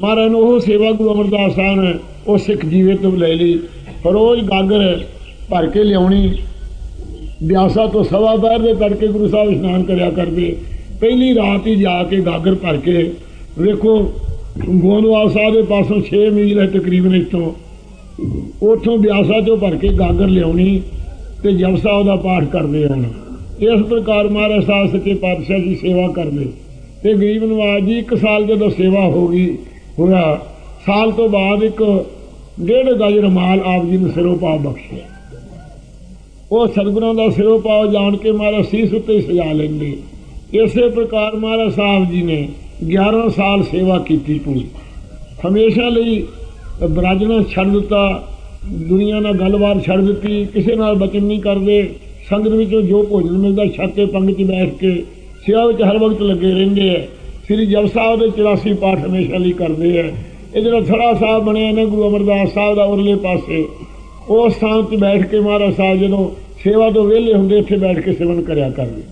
ਮਹਾਰਾਜ ਨੂੰ ਉਹ ਸੇਵਾ ਗੁਰੂ ਅਮਰਦਾਸ ਸਾਹਿਬ ਨੇ ਉਹ ਸਿੱਖ ਜੀਵੇ ਤੋਂ ਲੈ ਲਈ। ਰੋਜ਼ ਗਾਗਰ ਭਰ ਕੇ ਲਿਆਉਣੀ ਬਿਆਸਾ ਤੋਂ ਸਵਾ ਬਾਹਰ ਦੇ ਤੜਕੇ ਗੁਰੂ ਸਾਹਿਬ ਇਸ਼ਨਾਨ ਕਰਿਆ ਕਰਦੇ। ਪਹਿਲੀ ਰਾਤ ਹੀ ਜਾ ਕੇ ਗਾਗਰ ਭਰ ਕੇ ਵੇਖੋ ਗੋਂਦਵਾਲ ਸਾਹਿਬ ਦੇ ਪਾਸੋਂ 6 ਮੀਲ ਹੈ ਤਕਰੀਬਨ ਇੱਥੋਂ। ਉੱਥੋਂ ਬਿਆਸਾ ਚੋਂ ਭਰ ਕੇ ਗਾਗਰ ਲਿਆਉਣੀ ਤੇ ਜਪ ਸਾਹਿਬ ਦਾ ਪਾਠ ਕਰਦੇ ਆਉਣਾ। ਇਸ ਪ੍ਰਕਾਰ ਮਹਾਰਾਜ ਸਾਹਿਬ ਸੱਚੇ ਪਾਤਸ਼ਾਹ ਦੀ ਸੇਵਾ ਕਰਦੇ। ਤੇ ਗਰੀਬ ਨਵਾਜ ਜੀ ਇੱਕ ਸਾਲ ਜਦੋਂ ਸੇਵਾ ਹੋ ਗਈ, ਹੋਇਆ, ਸਾਲ ਤੋਂ ਬਾਅਦ ਇੱਕ ਡੇਢ ਗਜ ਰਮਾਲ ਆਪ ਜੀ ਨੂੰ ਸਿਰੋਂ ਪਾ ਬਖਸ਼ਿਆ। ਉਹ ਸਤਿਗੁਰਾਂ ਦਾ ਸਿਰੋਂ ਪਾਉ ਜਾਣ ਕੇ ਮਹਾਰਾਜ ਸੀਸ ਉੱਤੇ ਸਜਾ ਲੈਂਦੇ। ਇਸੇ ਪ੍ਰਕਾਰ ਮਹਾਰਾਜ ਸਾਹਿਬ ਜੀ ਨੇ 11 ਸਾਲ ਸੇਵਾ ਕੀਤੀ ਪੂਰੀ। ਹਮੇਸ਼ਾ ਲਈ ਬਰਾਜਣਾ ਛੱਡ ਦਿੱਤਾ, ਦੁਨੀਆ ਨਾਲ ਗੱਲਬਾਤ ਛੱਡ ਦਿੱਤੀ, ਕਿਸੇ ਨਾਲ ਬਚਨ ਨਹੀਂ ਕਰਦੇ। ਸੰਗਤ ਵਿੱਚੋਂ ਜੋ ਭੋਜਨ ਮਿਲਦਾ, ਛੱਕ ਕੇ ਪੰਗ 'ਚ ਬੈਠ ਕੇ ਸੇਵਾ ਵਿੱਚ ਹਰ ਵਕਤ ਲੱਗੇ ਰਹਿੰਦੇ ਆ। ਸ੍ਰੀ ਜਪ ਸਾਹਿਬ ਦੇ 84 ਪਾਠ ਹਮੇਸ਼ਾ ਲਈ ਕਰਦੇ ਆ। ਇਹ ਜਿਹੜਾ ਥੜਾ ਸਾਹਿਬ ਬਣਿਆ ਨਾ, ਗੁਰੂ ਅਮਰਦਾਸ ਸਾਹਿਬ ਦਾ ਉਰਲੇ ਪਾਸੇ ਉਸ ਸਥਾਨ 'ਤੇ ਬੈਠ ਕੇ ਮਹਾਰਾਜ ਸਾਹਿਬ ਜਦੋਂ ਸੇਵਾ ਤੋਂ ਵਿਹਲੇ ਹੁੰਦੇ, ਇੱਥੇ ਬੈਠ ਕੇ ਸੇਵਨ ਕਰਿਆ ਕਰਦੇ।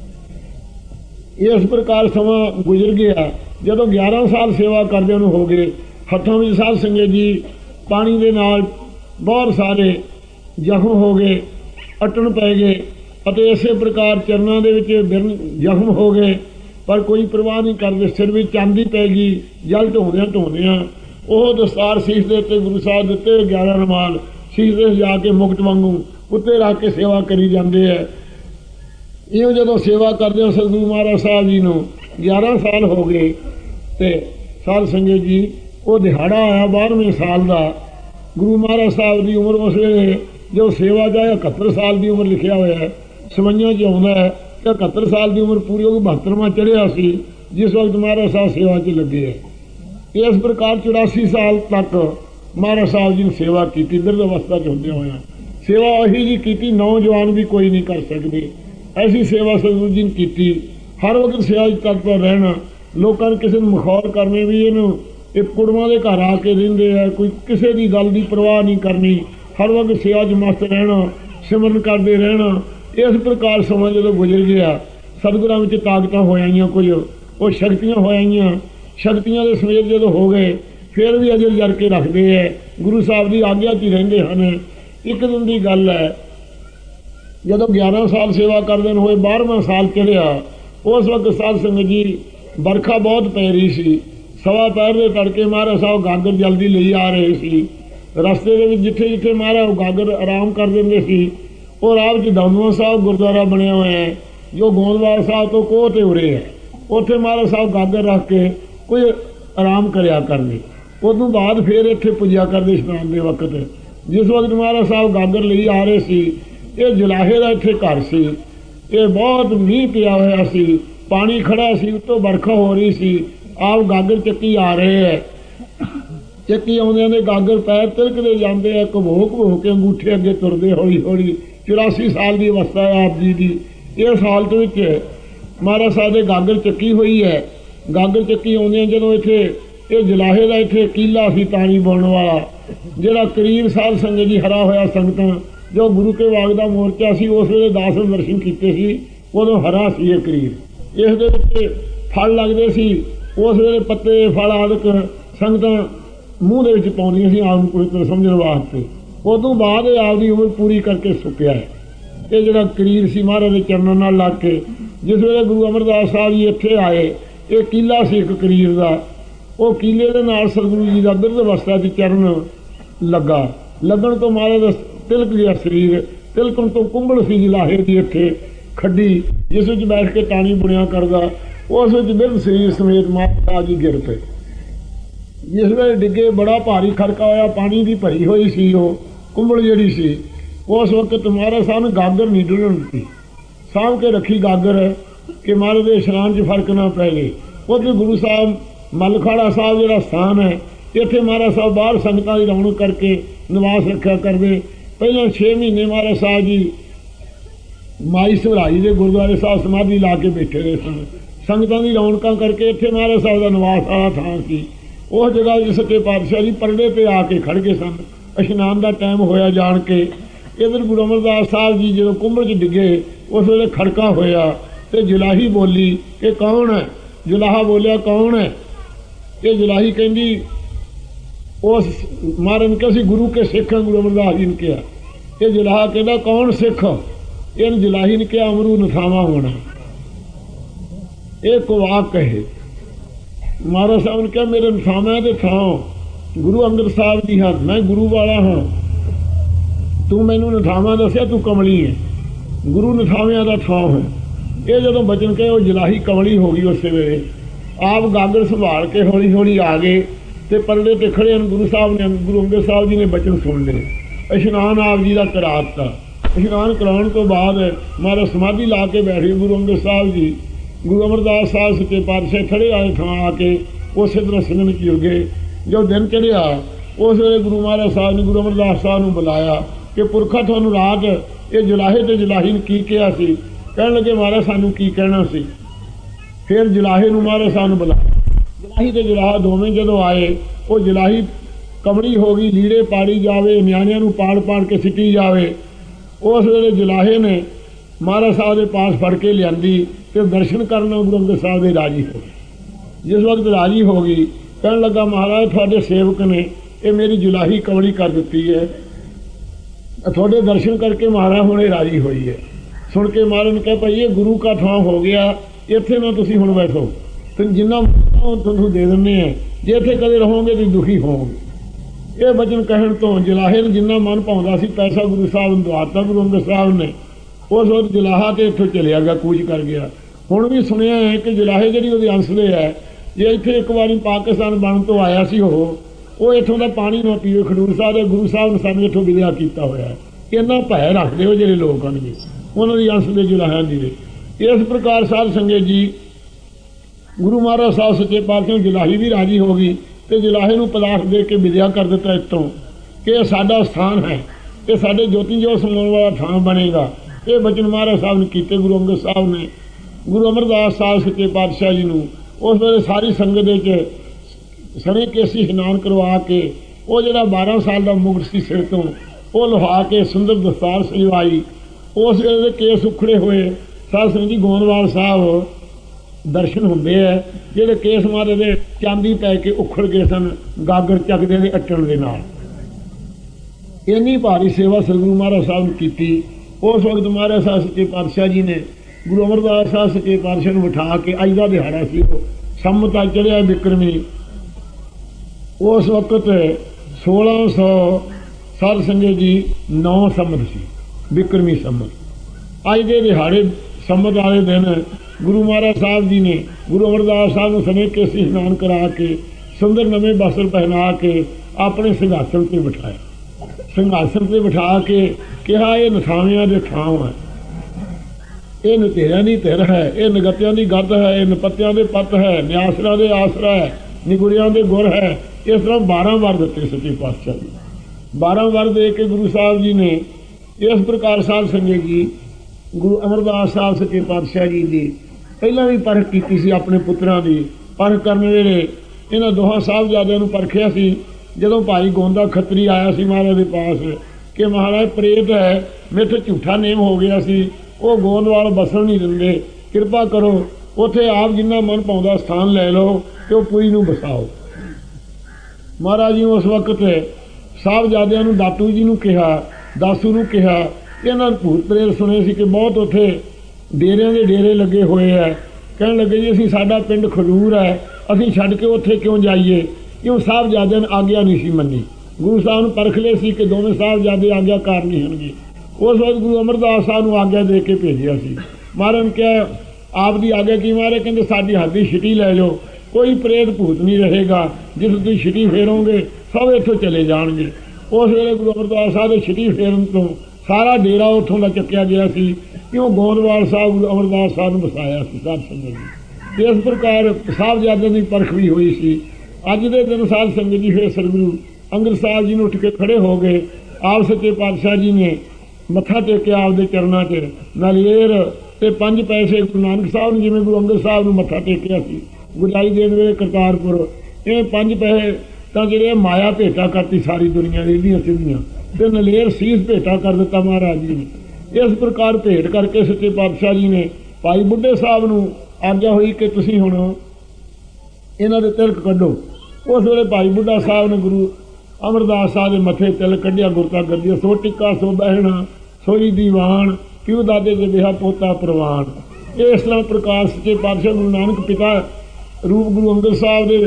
ਇਸ ਪ੍ਰਕਾਰ ਸਮਾਂ ਗੁਜ਼ਰ ਗਿਆ। ਜਦੋਂ 11 ਸਾਲ ਸੇਵਾ ਕਰਦੇ ਨੂੰ ਹੋ ਗਏ, ਹੱਥਾਂ ਵਿੱਚ ਸਾਧ ਸੰਗਤ ਜੀ, ਪਾਣੀ ਦੇ ਨਾਲ ਬਹੁਤ ਸਾਰੇ ਜ਼ਖਮ ਹੋ ਗਏ, ਅਟਣ ਪੈ ਗਏ ਅਤੇ ਇਸੇ ਪ੍ਰਕਾਰ ਚਰਨਾਂ ਦੇ ਵਿੱਚ ਬਿਰਨ ਜ਼ਖਮ ਹੋ ਗਏ। ਪਰ ਕੋਈ ਪਰਵਾਹ ਨਹੀਂ ਕਰਦੇ, ਸਿਰ ਵਿੱਚ ਚਾਂਦੀ ਪੈ ਗਈ, ਜਲ ਢੋਦਿਆਂ ਢੋਂਦਿਆਂ ਉਹ ਦਸਤਾਰ ਸੀਸ ਦੇ ਉੱਤੇ ਗੁਰੂ ਸਾਹਿਬ ਦਿੱਤੇ 11 ਰਮਾਲ ਸੀਸ 'ਤੇ ਜਾ ਕੇ ਮੁਕਤ ਵਾਂਗੂ ਉੱਤੇ ਰੱਖ ਕੇ ਸੇਵਾ ਕਰੀ ਜਾਂਦੇ ਆ। ਇਹੋ ਜਦੋਂ ਸੇਵਾ ਕਰਦੇ ਹੋ ਸਤਿਗੁਰੂ ਮਹਾਰਾਜ ਸਾਹਿਬ ਜੀ ਨੂੰ 11 ਸਾਲ ਹੋ ਗਏ ਤੇ ਸਾਧ ਸੰਗਤ ਜੀ, ਉਹ ਦਿਹਾੜਾ ਆਇਆ 12ਵੇਂ ਸਾਲ ਦਾ। ਗੁਰੂ ਮਹਾਰਾਜ ਸਾਹਿਬ ਦੀ ਉਮਰ ਉਸ ਵੇਲੇ ਜੋ ਸੇਵਾ ਦਾ 71 ਸਾਲ ਦੀ ਉਮਰ ਲਿਖਿਆ ਹੋਇਆ ਹੈ ਸਵਈਆਂ 'ਚ ਆਉਂਦਾ ਹੈ ਕਿ 71 ਸਾਲ ਦੀ ਉਮਰ ਪੂਰੀ ਹੋ ਗਈ 72ਵਾਂ ਚੜ੍ਹਿਆ ਸੀ, ਜਿਸ ਵਕਤ ਮਹਾਰਾਜ ਸਾਹਿਬ ਸੇਵਾ 'ਚ ਲੱਗੇ ਹੈ। ਇਸ ਪ੍ਰਕਾਰ 84 ਸਾਲ ਤੱਕ ਮਹਾਰਾਜ ਸਾਹਿਬ ਜੀ ਨੇ ਸੇਵਾ ਕੀਤੀ ਬਿਰਧ ਅਵਸਥਾ 'ਚ ਹੁੰਦੇ ਹੋਇਆ ਸੇਵਾ ਉਹੀ ਜੀ ਕੀਤੀ, ਨੌਜਵਾਨ ਵੀ ਕੋਈ ਨਹੀਂ ਕਰ ਸਕਦੇ। ਐਸੀ ਸੇਵਾ ਸਤਿਗੁਰੂ ਜੀ ਨੇ ਕੀਤੀ। ਹਰ ਵਕਤ ਸੇਵਾ ਵਿੱਚ ਤਤਪਰ ਰਹਿਣਾ। ਲੋਕਾਂ ਨੂੰ ਕਿਸੇ ਨੂੰ ਮਖੌਲ ਕਰਨੇ ਵੀ ਇਹਨੂੰ, ਇਹ ਕੁੜਮਾਂ ਦੇ ਘਰ ਆ ਕੇ ਰਹਿੰਦੇ ਆ, ਕੋਈ ਕਿਸੇ ਦੀ ਗੱਲ ਦੀ ਪਰਵਾਹ ਨਹੀਂ ਕਰਨੀ। ਹਰ ਵਕਤ ਸੇਵਾ 'ਚ ਮਸਤ ਰਹਿਣਾ, ਸਿਮਰਨ ਕਰਦੇ ਰਹਿਣਾ। ਇਸ ਪ੍ਰਕਾਰ ਸਮਾਂ ਜਦੋਂ ਗੁਜ਼ਰ ਗਿਆ, ਸਤਿਗੁਰਾਂ ਵਿੱਚ ਤਾਕਤਾਂ ਹੋ ਆਈਆਂ ਕੁਝ, ਉਹ ਸ਼ਕਤੀਆਂ ਹੋ ਆਈਆਂ। ਸ਼ਕਤੀਆਂ ਦੇ ਸਮੇਤ ਜਦੋਂ ਹੋ ਗਏ ਫਿਰ ਵੀ ਅਜੇ ਜਰ ਕੇ ਰੱਖਦੇ ਐ। ਗੁਰੂ ਸਾਹਿਬ ਦੀ ਆਗਿਆ 'ਚ ਹੀ ਰਹਿੰਦੇ ਹਨ। ਇੱਕ ਦਿਨ ਦੀ ਗੱਲ ਹੈ ਜਦੋਂ 11 ਸਾਲ ਸੇਵਾ ਕਰਦੇ ਨੂੰ, ਹੋਏ 12ਵਾਂ ਸਾਲ ਚੜਿਆ ਉਸ ਵਕਤ ਸਾਧ ਸੰਗਤ ਜੀ ਬਰਖਾ ਬਹੁਤ ਪੈ ਰਹੀ ਸੀ। ਸਵਾ ਪੈਰ ਦੇ ਤੜਕੇ ਮਹਾਰਾਜ ਸਾਹਿਬ ਗਾਗਰ ਜਲਦੀ ਲਈ ਆ ਰਹੇ ਸੀ। ਰਸਤੇ ਦੇ ਵਿੱਚ ਜਿੱਥੇ ਜਿੱਥੇ ਮਹਾਰਾਜ ਗਾਗਰ ਆਰਾਮ ਕਰ ਦਿੰਦੇ ਸੀ, ਉਹ ਰਾਹ ਵਿੱਚ ਦਮਦਮਾ ਸਾਹਿਬ ਗੁਰਦੁਆਰਾ ਬਣਿਆ ਹੋਇਆ ਹੈ ਜੋ ਗੋਂਦਵਾਲ ਸਾਹਿਬ ਤੋਂ ਕੋਹ ਤੇ ਉਰੇ ਹੈ ਉੱਥੇ ਮਹਾਰਾਜ ਸਾਹਿਬ ਗਾਗਰ ਰੱਖ ਕੇ ਕੋਈ ਆਰਾਮ ਕਰਿਆ ਕਰਦੇ ਉਦੋਂ ਬਾਅਦ ਫਿਰ ਇੱਥੇ ਪੂਜਾ ਕਰਦੇ ਇਸ਼ਨਾਨ ਦੇ ਵਕਤ। ਜਿਸ ਵਕਤ ਮਹਾਰਾਜ ਸਾਹਿਬ ਗਾਗਰ ਲਈ ਆ ਰਹੇ ਸੀ, ਇਹ ਜਲਾਹੇ ਦਾ ਇੱਥੇ ਘਰ ਸੀ। ਇਹ ਬਹੁਤ ਮੀਂਹ ਪਿਆ ਹੋਇਆ ਸੀ, ਪਾਣੀ ਖੜਾ ਸੀ, ਉੱਤੋਂ ਬਰਖਾ ਹੋ ਰਹੀ ਸੀ। ਆਪ ਗਾਗਰ ਚੱਕੀ ਆ ਰਹੇ ਹੈ। ਚੱਕੀ ਆਉਂਦਿਆਂ ਦੇ ਗਾਗਰ ਪੈਰ ਤਿਲਕਦੇ ਜਾਂਦੇ ਆ ਘਵੋ ਘਵੋ ਕੇ ਅੰਗੂਠੇ ਅੱਗੇ ਤੁਰਦੇ ਹੌਲੀ ਹੌਲੀ 84 ਸਾਲ ਦੀ ਅਵਸਥਾ ਹੈ ਆਪ ਜੀ ਦੀ। ਇਸ ਹਾਲਤ ਵਿੱਚ ਮਹਾਰਾਜ ਸਾਹਿਬ ਦੇ ਗਾਗਰ ਚੱਕੀ ਹੋਈ ਹੈ। ਗਾਗਰ ਚੱਕੀ ਆਉਂਦਿਆਂ ਜਦੋਂ ਇੱਥੇ ਇਹ ਜਲਾਹੇ ਦਾ ਇੱਥੇ ਕੀਲਾ ਸੀ ਤਾਣੀ ਬਣਨ ਵਾਲਾ, ਜਿਹੜਾ ਕਰੀਬ ਸਾਧ ਸੰਗਤ ਜੀ ਹਰਾ ਹੋਇਆ ਸੰਗਤਾਂ, ਜੋ ਗੁਰੂ ਕੇ ਬਾਗ ਦਾ ਮੋਰਚਾ ਸੀ, ਉਸ ਵੇਲੇ ਦਾਸ ਦਰਸ਼ਨ ਕੀਤੇ ਸੀ, ਉਦੋਂ ਹਰਾ ਸੀ ਇਹ ਕਰੀਬ। ਇਸ ਦੇ ਵਿੱਚ ਫਲ ਲੱਗਦੇ ਸੀ, ਉਸ ਵੇਲੇ ਪੱਤੇ, ਫਲ ਆਦਿਕ ਸੰਗਤਾਂ ਮੂੰਹ ਦੇ ਵਿੱਚ ਪਾਉਂਦੀਆਂ ਸੀ, ਆਪ ਨੂੰ ਪਵਿੱਤਰ ਸਮਝਣ ਵਾਸਤੇ। ਉਦੋਂ ਬਾਅਦ ਇਹ ਆਪਦੀ ਉਮਰ ਪੂਰੀ ਕਰਕੇ ਸੁੱਕਿਆ ਹੈ। ਇਹ ਜਿਹੜਾ ਕਰੀਰ ਸੀ ਮਹਾਰਾਜ ਦੇ ਚਰਨਾਂ ਨਾਲ ਲੱਗ ਕੇ, ਜਿਸ ਵੇਲੇ ਗੁਰੂ ਅਮਰਦਾਸ ਸਾਹਿਬ ਜੀ ਇੱਥੇ ਆਏ, ਇਹ ਕੀਲਾ ਸੀ ਇੱਕ ਕਰੀਰ ਦਾ। ਉਹ ਕੀਲੇ ਦੇ ਨਾਲ ਸਤਿਗੁਰੂ ਜੀ ਦਾ ਬਿਰਧ ਅਵਸਥਾ ਦੀ ਚਰਨ ਲੱਗਾ। ਲੱਗਣ ਤੋਂ ਮਹਾਰਾਜ ਦਾ ਤਿਲਕ ਜਿਹਾ ਸਰੀਰ, ਤਿਲਕਣ ਤੋਂ ਕੁੰਬਲ ਸੀ ਜਲਾਹੇ ਦੀ ਇੱਥੇ ਖੱਡੀ, ਜਿਸ ਵਿੱਚ ਬੈਠ ਕੇ ਟਾਣੀ ਬੁਣਿਆ ਕਰਦਾ, ਉਸ ਵਿੱਚ ਬਿਰਧ ਸਰੀਰ ਸਮੇਤ ਮਾਤਾ ਜੀ ਗਿਰ ਪਏ। ਜਿਸ ਵੇਲੇ ਡਿੱਗੇ, ਬੜਾ ਭਾਰੀ ਖੜਕਾ ਹੋਇਆ, ਪਾਣੀ ਦੀ ਭਰੀ ਹੋਈ ਸੀ ਉਹ, ਕੁੰਬਲ ਜਿਹੜੀ ਸੀ, ਉਸ ਵਕਤ ਮਹਾਰਾਜ ਸਾਹਿਬ ਨੇ ਗਾਗਰ ਨਹੀਂ ਡੁੱਲਣ ਦਿੱਤੀ। ਸਾਂਭ ਕੇ ਰੱਖੀ ਗਾਗਰ, ਕਿ ਮਹਾਰਾਜ ਦੇ ਇਸ਼ਨਾਨ 'ਚ ਫ਼ਰਕ ਨਾ ਪੈ ਜੇ। ਉੱਥੇ ਗੁਰੂ ਸਾਹਿਬ ਮਲਖਾੜਾ ਸਾਹਿਬ ਜਿਹੜਾ ਸਥਾਨ ਹੈ, ਇੱਥੇ ਮਹਾਰਾਜ ਸਾਹਿਬ ਬਾਹਰ ਸੰਗਤਾਂ ਦੀ ਰੌਣਕ ਕਰਕੇ ਨਿਵਾਸ ਰੱਖਿਆ ਕਰਦੇ। ਪਹਿਲਾਂ 6 ਮਹੀਨੇ ਮਹਾਰਾਜ ਸਾਹਿਬ ਜੀ ਮਾਈ ਸਵਰਾਈ ਦੇ ਗੁਰਦੁਆਰੇ ਸਾਹਿਬ ਸਮਾਧੀ ਲਾ ਕੇ ਬੈਠੇ ਰਹੇ ਸਨ। ਸੰਗਤਾਂ ਦੀ ਰੌਣਕਾਂ ਕਰਕੇ ਇੱਥੇ ਮਹਾਰਾਜ ਸਾਹਿਬ ਦਾ ਨਿਵਾਸ ਵਾਲਾ ਥਾਂ ਸੀ। ਉਹ ਜਗ੍ਹਾ ਜਿਸ ਸੱਚੇ ਪਾਤਸ਼ਾਹ ਜੀ ਪਰੜੇ ਤੇ ਆ ਕੇ ਖੜ ਗਏ ਸਨ। ਇਸ਼ਨਾਨ ਦਾ ਟਾਈਮ ਹੋਇਆ ਜਾਣ ਕੇ। ਇਧਰ ਗੁਰੂ ਅਮਰਦਾਸ ਸਾਹਿਬ ਜੀ ਜਦੋਂ ਕੁੰਭਲ 'ਚ ਡਿੱਗੇ, ਉਸ ਵੇਲੇ ਖੜਕਾ ਹੋਇਆ ਤੇ ਜੁਲਾਹੀ ਬੋਲੀ ਕਿ ਕੌਣ ਹੈ? ਜੁਲਾਹਾ ਬੋਲਿਆ, ਕੌਣ ਹੈ? ਇਹ ਜਲਾਹੀ ਕਹਿੰਦੀ, ਉਸ ਮਾਰਨ ਕੇ ਸੀ ਗੁਰੂ ਕੇ ਸਿੱਖ ਗੁਰੂ ਅਮਰਦਾਸ ਜੀ ਨੇ ਕਿਹਾ। ਇਹ ਜਲਾਹ ਕਹਿੰਦਾ, ਕੌਣ ਸਿੱਖ? ਇਹਨ ਜਲਾਹੀ ਨੇ ਕਿਹਾ, ਅਮਰੂ ਨਥਾਵਾ ਹੋਣਾ। ਇਹ ਕੁਵਾਕ ਕਹੇ। ਮਹਾਰਾਜ ਸਾਹਿਬ ਨੇ ਕਿਹਾ, ਮੇਰੇ ਨਥਾਵਾਂ ਦੇ ਥਾਂ, ਗੁਰੂ ਅੰਗਦ ਸਾਹਿਬ ਦੀ ਹੱਥ ਮੈਂ ਗੁਰੂ ਵਾਲਾ ਹਾਂ। ਤੂੰ ਮੈਨੂੰ ਨਥਾਵਾਂ ਦੱਸਿਆ, ਤੂੰ ਕਮਲੀ ਹੈ ਗੁਰੂ ਨਥਾਵਿਆਂ ਦਾ ਥਾਂ ਹੈ। ਇਹ ਜਦੋਂ ਬਚਨ ਕਹੇ, ਉਹ ਜਲਾਹੀ ਕਮਲੀ ਹੋ ਗਈ ਉਸੇ ਵੇਲੇ। ਆਪ ਗਾਗਰ ਸੰਭਾਲ ਕੇ ਹੌਲੀ ਹੌਲੀ ਆ ਗਏ ਤੇ ਪਰਦੇ ਤੇ ਖੜੇ ਹਨ ਗੁਰੂ ਸਾਹਿਬ ਨੇ, ਗੁਰੂ ਅੰਗਦ ਸਾਹਿਬ ਜੀ ਨੇ ਬਚਨ ਸੁਣ ਲਏ। ਇਸ਼ਨਾਨ ਆਪ ਜੀ ਦਾ ਕਰਾ ਦਿੱਤਾ ਇਸ਼ਨਾਨ ਕਰਾਉਣ ਤੋਂ ਬਾਅਦ ਮਹਾਰਾਜ ਸਮਾਧੀ ਲਾ ਕੇ ਬੈਠੇ ਗੁਰੂ ਅੰਗਦ ਸਾਹਿਬ ਜੀ। ਗੁਰੂ ਅਮਰਦਾਸ ਸਾਹਿਬ ਸੱਚੇ ਪਾਤਸ਼ਾਹ ਖੜੇ ਆਏ ਥਾਂ ਆ ਕੇ, ਉਸੇ ਤਰ੍ਹਾਂ ਸਿੰਘਨ ਕੀ ਹੋ ਗਏ ਜੋ ਦਿਨ ਚੜਿਆ ਉਸ ਵੇਲੇ ਗੁਰੂ ਮਹਾਰਾਜ ਸਾਹਿਬ ਨੇ ਗੁਰੂ ਅਮਰਦਾਸ ਸਾਹਿਬ ਨੂੰ ਬੁਲਾਇਆ ਕਿ ਪੁਰਖਾ ਤੁਹਾਨੂੰ ਰਾਤ ਇਹ ਜੁਲਾਹੇ ਤੇ ਜੁਲਾਹੀ ਨੇ ਕੀ ਕਿਹਾ ਸੀ? ਕਹਿਣ ਲੱਗੇ, ਮਹਾਰਾਜ, ਸਾਨੂੰ ਕੀ ਕਹਿਣਾ ਸੀ? ਫਿਰ ਜਲਾਹੇ ਨੂੰ ਮਹਾਰਾਜ ਸਾਹਿਬ ਨੂੰ ਬੁਲਾਇਆ। ਜਲਾਹੀ ਤੇ ਜਲਾਹ ਦੋਵੇਂ ਜਦੋਂ ਆਏ, ਉਹ ਜਲਾਹੀ ਕਮੜੀ ਹੋ ਗਈ, ਲੀੜੇ ਪਾੜੀ ਜਾਵੇ, ਨਿਆਣਿਆਂ ਨੂੰ ਪਾੜ ਪਾੜ ਕੇ ਸਿੱਟੀ ਜਾਵੇ। ਉਸ ਵੇਲੇ ਜਲਾਹੇ ਨੇ ਮਹਾਰਾਜ ਸਾਹਿਬ ਦੇ ਪਾਸ ਫੜ ਕੇ ਲਿਆਂਦੀ ਤੇ ਦਰਸ਼ਨ ਕਰਨ ਗੁਰੂ ਅੰਗਦ ਸਾਹਿਬ ਦੇ ਰਾਜੀ ਹੋ ਗਏ। ਜਿਸ ਵਕਤ ਰਾਜੀ ਹੋ ਗਈ, ਕਹਿਣ ਲੱਗਾ, ਮਹਾਰਾਜ, ਤੁਹਾਡੇ ਸੇਵਕ ਨੇ ਇਹ ਮੇਰੀ ਜੁਲਾਹੀ ਕਮੜੀ ਕਰ ਦਿੱਤੀ ਹੈ। ਤੁਹਾਡੇ ਦਰਸ਼ਨ ਕਰਕੇ ਮਹਾਰਾਜ ਹੁਣੇ ਰਾਜੀ ਹੋਈ ਹੈ। ਸੁਣ ਕੇ ਮਹਾਰਾਜ ਨੇ ਕਿਹਾ, ਭਾਈ, ਇਹ ਗੁਰੂ ਕਾ ਥਾਂ ਹੋ ਗਿਆ। ਇੱਥੇ ਨਾ ਤੁਸੀਂ ਹੁਣ ਬੈਠੋ। ਤੇ ਜਿੰਨਾ ਉਹ ਤੁਹਾਨੂੰ ਦੇ ਦਿੰਦੇ ਆ। ਜੇ ਇੱਥੇ ਕਦੇ ਰਹੋਗੇ ਤਾਂ ਦੁਖੀ ਹੋਵੋਗੇ। ਇਹ ਵਚਨ ਕਹਿਣ ਤੋਂ ਜਲਾਹੇ ਨੂੰ ਜਿੰਨਾ ਮਨ ਪਾਉਂਦਾ ਸੀ, ਪੈਸਾ ਗੁਰੂ ਸਾਹਿਬ ਨੂੰ ਦਵਾਤਾ ਗੁਰੂ ਅੰਗਦ ਸਾਹਿਬ ਨੇ। ਉਸ ਵਕਤ ਜਲਾਹਾ ਤੇ ਇੱਥੋਂ ਚਲਿਆ ਗਿਆ, ਕੂਚ ਕਰ ਗਿਆ। ਹੁਣ ਵੀ ਸੁਣਿਆ ਹੈ ਕਿ ਜਲਾਹੇ ਜਿਹੜੀ ਉਹਦੇ ਅੰਸਲੇ ਹੈ, ਜੇ ਇੱਥੇ ਇੱਕ ਵਾਰੀ ਪਾਕਿਸਤਾਨ ਬਣ ਤੋਂ ਆਇਆ ਸੀ ਉਹ ਉਹ ਇੱਥੋਂ ਦਾ ਪਾਣੀ ਨਾ ਪੀਵੇ ਖਡੂਰ ਸਾਹਿਬ ਦੇ ਗੁਰੂ ਸਾਹਿਬ ਨੇ ਸਾਨੂੰ ਇੱਥੋਂ ਵਿਦਿਆ ਕੀਤਾ ਹੋਇਆ ਹੈ। ਇੰਨਾ ਭੈ ਰੱਖਦੇ ਹੋ ਜਿਹੜੇ ਲੋਕ ਹਨ ਜੀ ਉਹਨਾਂ ਦੀ ਅੰਸਲੇ ਦੇ ਦੀ ਦੇ ਇਸ ਪ੍ਰਕਾਰ ਸਾਧ ਸੰਗਤ ਜੀ, ਗੁਰੂ ਮਹਾਰਾਜ ਸਾਹਿਬ ਸੱਚੇ ਪਾਤਸ਼ਾਹ ਜਲਾਹੀ ਵੀ ਰਾਜੀ ਹੋ ਗਈ ਤੇ ਜਲਾਹੇ ਨੂੰ ਪਦਾਰਥ ਦੇ ਕੇ ਵਿਦਿਆ ਕਰ ਦਿੱਤਾ ਇੱਥੋਂ ਕਿ ਇਹ ਸਾਡਾ ਸਥਾਨ ਹੈ, ਇਹ ਸਾਡੇ ਜੋਤੀ ਜੋਤ ਸਮਾਉਣ ਵਾਲਾ ਥਾਂ ਬਣੇਗਾ। ਇਹ ਬਚਨ ਮਹਾਰਾਜ ਸਾਹਿਬ ਨੇ ਕੀਤੇ, ਗੁਰੂ ਅੰਗਦ ਸਾਹਿਬ ਨੇ। ਗੁਰੂ ਅਮਰਦਾਸ ਸਾਹਿਬ ਸੱਚੇ ਪਾਤਸ਼ਾਹ ਜੀ ਨੂੰ ਉਸ ਵੇਲੇ ਸਾਰੀ ਸੰਗਤ ਦੇ ਵਿੱਚ ਸਣੇ ਕੇਸੀ ਇਸ਼ਨਾਨ ਕਰਵਾ ਕੇ ਉਹ ਜਿਹੜਾ 12 ਸਾਲ ਦਾ ਮੁਕਤ ਸੀ ਸਿਰ ਤੋਂ, ਉਹ ਲੁਹਾ ਕੇ ਸੁੰਦਰ ਦਸਤਾਰ ਸਜਵਾਈ। ਉਸ ਵੇਲੇ ਦੇ ਕੇਸ ਉਖੜੇ ਹੋਏ। ਸਾਧ ਸੰਗਤ ਜੀ ਗੋਂਦਵਾਲ ਸਾਹਿਬ ਦਰਸ਼ਨ ਹੁੰਦੇ ਆ, ਜਿਹੜੇ ਕੇਸ ਮਾਰੇ ਦੇ ਚਾਂਦੀ ਪੈ ਕੇ ਉਖੜ ਗਏ ਸਨ, ਗਾਗਰ ਚੱਕਦੇ ਦੇ ਅਟਣ ਦੇ ਨਾਲ। ਇੰਨੀ ਭਾਰੀ ਸੇਵਾ ਸਤਿਗੁਰੂ ਮਹਾਰਾਜ ਸਾਹਿਬ ਨੇ ਕੀਤੀ। ਉਸ ਵਕਤ ਮਹਾਰਾਜ ਸਾਹਿਬ ਸੱਚੇ ਪਾਤਸ਼ਾਹ ਜੀ ਨੇ ਗੁਰੂ ਅਮਰਦਾਸ ਸਾਹਿਬ ਸੱਚੇ ਪਾਤਸ਼ਾਹ ਨੂੰ ਬਿਠਾ ਕੇ ਅੱਜ ਦਾ ਦਿਹਾੜਾ ਸੀ ਉਹ। ਸੰਮਤਾ ਚੜਿਆ ਬਿਕਰਮੀ ਉਸ ਵਕਤ 1600 ਸਾਧ ਸੰਗਤ ਜੀ 9 ਸੰਮਤ ਸੀ ਬਿਕਰਮੀ ਸੰਮਤ। ਅੱਜ ਦੇ ਦਿਹਾੜੇ ਸੰਮਤ ਵਾਲੇ ਦਿਨ ਗੁਰੂ ਮਹਾਰਾਜ ਸਾਹਿਬ ਜੀ ਨੇ ਗੁਰੂ ਅਮਰਦਾਸ ਸਾਹਿਬ ਨੂੰ ਸਮੇਤ ਕੇ ਸੀ ਇਸ਼ਨਾਨ ਕਰਾ ਕੇ ਸੁੰਦਰ ਨਵੇਂ ਬਸਤਰ ਪਹਿਨਾ ਕੇ ਆਪਣੇ ਸਿੰਘਾਸਨ ਤੇ ਬਿਠਾਇਆ। ਸਿੰਘਾਸਨ ਤੇ ਬਿਠਾ ਕੇ ਕਿਹਾ, ਇਹ ਨਥਾਵਿਆਂ ਦੇ ਥਾਂ ਹੈ ਇਹ ਨਤੇਰਿਆਂ ਦੀ ਧਿਰ ਹੈ, ਇਹ ਨਗਤਿਆਂ ਦੀ ਗੱਤ ਹੈ, ਇਹ ਨਪੱਤਿਆਂ ਦੇ ਪੱਤ ਹੈ, ਨਿਆਸਰਾਂ ਦੇ ਆਸਰਾ ਹੈ ਨਿਗੁਰਿਆਂ ਦੇ ਗੁਰ ਹੈ। ਇਸ ਤਰ੍ਹਾਂ 12 ਵਾਰ ਦਿੱਤੇ ਸੱਚੇ ਪਾਤਸ਼ਾਹ ਜੀ। 12 ਵਾਰ ਦੇ ਕੇ ਗੁਰੂ ਸਾਹਿਬ ਜੀ ਨੇ ਇਸ ਪ੍ਰਕਾਰ ਸਾਧ ਸੰਗਤ ਜੀ ਗੁਰੂ ਅਮਰਦਾਸ ਸਾਹਿਬ ਸੱਚੇ ਪਾਤਸ਼ਾਹ ਜੀ ਦੀ ਪਹਿਲਾਂ ਵੀ ਪਰਖ ਕੀਤੀ ਸੀ ਆਪਣੇ ਪੁੱਤਰਾਂ ਦੀ, ਪਰਖ ਕਰਨ ਵੇਲੇ ਇਹਨਾਂ ਦੋਹਾਂ ਸਾਹਿਬਜ਼ਾਦਿਆਂ ਨੂੰ ਪਰਖਿਆ ਸੀ। ਜਦੋਂ ਭਾਈ ਗੋਂਦਾ ਖੱਤਰੀ ਆਇਆ ਸੀ ਮਹਾਰਾਜ ਦੇ ਪਾਸ ਕਿ ਮਹਾਰਾਜ, ਪ੍ਰੇਤ ਹੈ, ਮੇਥੇ ਝੂਠਾ ਨੇਮ ਹੋ ਗਿਆ ਸੀ, ਉਹ ਗੋਂਦਵਾਲ ਬਸਣ ਨਹੀਂ ਦਿੰਦੇ। ਕਿਰਪਾ ਕਰੋ, ਉਥੇ ਆਪ ਜਿੰਨਾ ਮਨ ਪਾਉਂਦਾ ਸਥਾਨ ਲੈ ਲਓ ਤੇ ਉਹ ਪੁਰੀ ਨੂੰ ਬਸਾਓ ਮਹਾਰਾਜ ਜੀ ਉਸ ਵਕਤ ਸਾਹਿਬਜ਼ਾਦਿਆਂ ਨੂੰ ਦਾਤੂ ਜੀ ਨੂੰ ਕਿਹਾ, ਦਾਸੂ ਨੂੰ ਕਿਹਾ ਇਹਨਾਂ ਨੂੰ ਭੂਤ ਪ੍ਰੇਤ ਸੁਣੇ ਸੀ ਕਿ ਬਹੁਤ ਉੱਥੇ ਡੇਰਿਆਂ ਦੇ ਡੇਰੇ ਲੱਗੇ ਹੋਏ ਆ। ਕਹਿਣ ਲੱਗੇ ਜੀ, ਅਸੀਂ ਸਾਡਾ ਪਿੰਡ ਖਜੂਰ ਹੈ ਅਸੀਂ ਛੱਡ ਕੇ ਉੱਥੇ ਕਿਉਂ ਜਾਈਏ? ਕਿਉਂ ਸਾਹਿਬਜ਼ਾਦਿਆਂ ਨੇ ਆਗਿਆ ਨਹੀਂ ਸੀ ਮੰਨੀ? ਗੁਰੂ ਸਾਹਿਬ ਨੂੰ ਪਰਖ ਲਏ ਸੀ ਕਿ ਦੋਵੇਂ ਸਾਹਿਬਜ਼ਾਦੇ ਆਗਿਆਕਾਰ ਨਹੀਂ ਹੋਣਗੇ। ਉਸ ਵਕਤ ਗੁਰੂ ਅਮਰਦਾਸ ਸਾਹਿਬ ਨੂੰ ਆਗਿਆ ਦੇ ਕੇ ਭੇਜਿਆ ਸੀ। ਮਹਾਰਾਜ ਕਿਹਾ, ਆਪ ਦੀ ਆਗਿਆ ਕੀ ਮਾਰੇ? ਕਹਿੰਦੇ, ਸਾਡੀ ਹੱਥ ਛਿਟੀ ਲੈ ਜਾਓ। ਕੋਈ ਪ੍ਰੇਤ ਭੂਤ ਨਹੀਂ ਰਹੇਗਾ। ਜਿਸ ਤੁਸੀਂ ਛਿਟੀ ਫੇਰੋਗੇ, ਸਭ ਇੱਥੋਂ ਚਲੇ ਜਾਣਗੇ। ਉਸ ਵੇਲੇ ਗੁਰੂ ਅਮਰਦਾਸ ਸਾਹਿਬ ਦੇ ਛਿਟੀ ਫੇਰਨ ਤੋਂ ਸਾਰਾ ਡੇਰਾ ਉੱਥੋਂ ਦਾ ਚੱਕਿਆ ਗਿਆ ਸੀ ਕਿਉਂ ਗੋਦਵਾਲ ਸਾਹਿਬ ਗੁਰੂ ਅਮਰਦਾਸ ਸਾਹਿਬ ਨੂੰ ਵਸਾਇਆ ਸੀ ਸਾਧ ਸੰਗਤ ਜੀ ਇਸ ਪ੍ਰਕਾਰ ਸਾਹਿਬਜ਼ਾਦਿਆਂ ਦੀ ਪਰਖ ਵੀ ਹੋਈ ਸੀ। ਅੱਜ ਦੇ ਦਿਨ ਸਾਧ ਸੰਗਤ ਜੀ ਫਿਰ ਸਤਿਗੁਰੂ ਅੰਗਦ ਸਾਹਿਬ ਜੀ ਨੂੰ ਉੱਠ ਕੇ ਖੜੇ ਹੋ ਗਏ। ਆਪ ਸੱਚੇ ਪਾਤਸ਼ਾਹ ਜੀ ਨੇ ਮੱਥਾ ਟੇਕਿਆ ਆਪਦੇ ਚਰਨਾਂ 'ਚ। ਨਲੇਰ ਤੇ ਪੰਜ ਪੈਸੇ ਗੁਰੂ ਨਾਨਕ ਸਾਹਿਬ ਨੂੰ, ਜਿਵੇਂ ਗੁਰੂ ਅੰਗਦ ਸਾਹਿਬ ਨੂੰ ਮੱਥਾ ਟੇਕਿਆ ਸੀ। ਗੁਜਾਈ ਦੇਣ ਵੇਲੇ ਕਰਤਾਰਪੁਰ। ਇਹ ਪੰਜ ਪੈਸੇ ਤਾਂ ਜਿਹੜੇ ਮਾਇਆ ਭੇਟਾ ਕਰਤੀ ਸਾਰੀ ਦੁਨੀਆ ਦੀ ਇਹਦੀਆਂ ਸਿੱਧੀਆਂ। ਤੇ ਨਲੇਰ ਸੀਸ ਭੇਟਾ ਕਰ ਦਿੱਤਾ ਮਹਾਰਾਜ ਜੀ ਨੇ। ਇਸ ਪ੍ਰਕਾਰ ਭੇਟ ਕਰਕੇ ਸੱਚੇ ਪਾਤਸ਼ਾਹ ਜੀ ਨੇ ਭਾਈ ਬੁੱਢੇ ਸਾਹਿਬ ਨੂੰ ਆਗਿਆ ਹੋਈ ਕਿ ਤੁਸੀਂ ਹੁਣ ਇਹਨਾਂ ਦੇ ਤਿਲਕ ਕੱਢੋ। ਉਸ ਵੇਲੇ ਭਾਈ ਬੁੱਢਾ ਸਾਹਿਬ ਨੇ ਗੁਰੂ ਅਮਰਦਾਸ ਸਾਹਿਬ ਦੇ ਮੱਥੇ ਤਿਲਕ ਕੱਢਿਆ ਗੁਰਤਾ ਗੱਦੀ ਸੋ ਟਿੱਕਾ, ਸੋ ਬਹਿਣਾ, ਸੋਈ ਦੀਵਾਨ, ਕਿਉ ਦਾਦੇ ਦੇ ਵਿਆਹ ਪੋਤਾ ਪ੍ਰਵਾਨ? ਇਸ ਤਰ੍ਹਾਂ ਪ੍ਰਕਾਸ਼ ਸੱਚੇ ਪਾਤਸ਼ਾਹ ਗੁਰੂ ਨਾਨਕ ਪਿਤਾ ਰੂਪ ਗੁਰੂ ਅੰਗਦ ਸਾਹਿਬ ਦੇ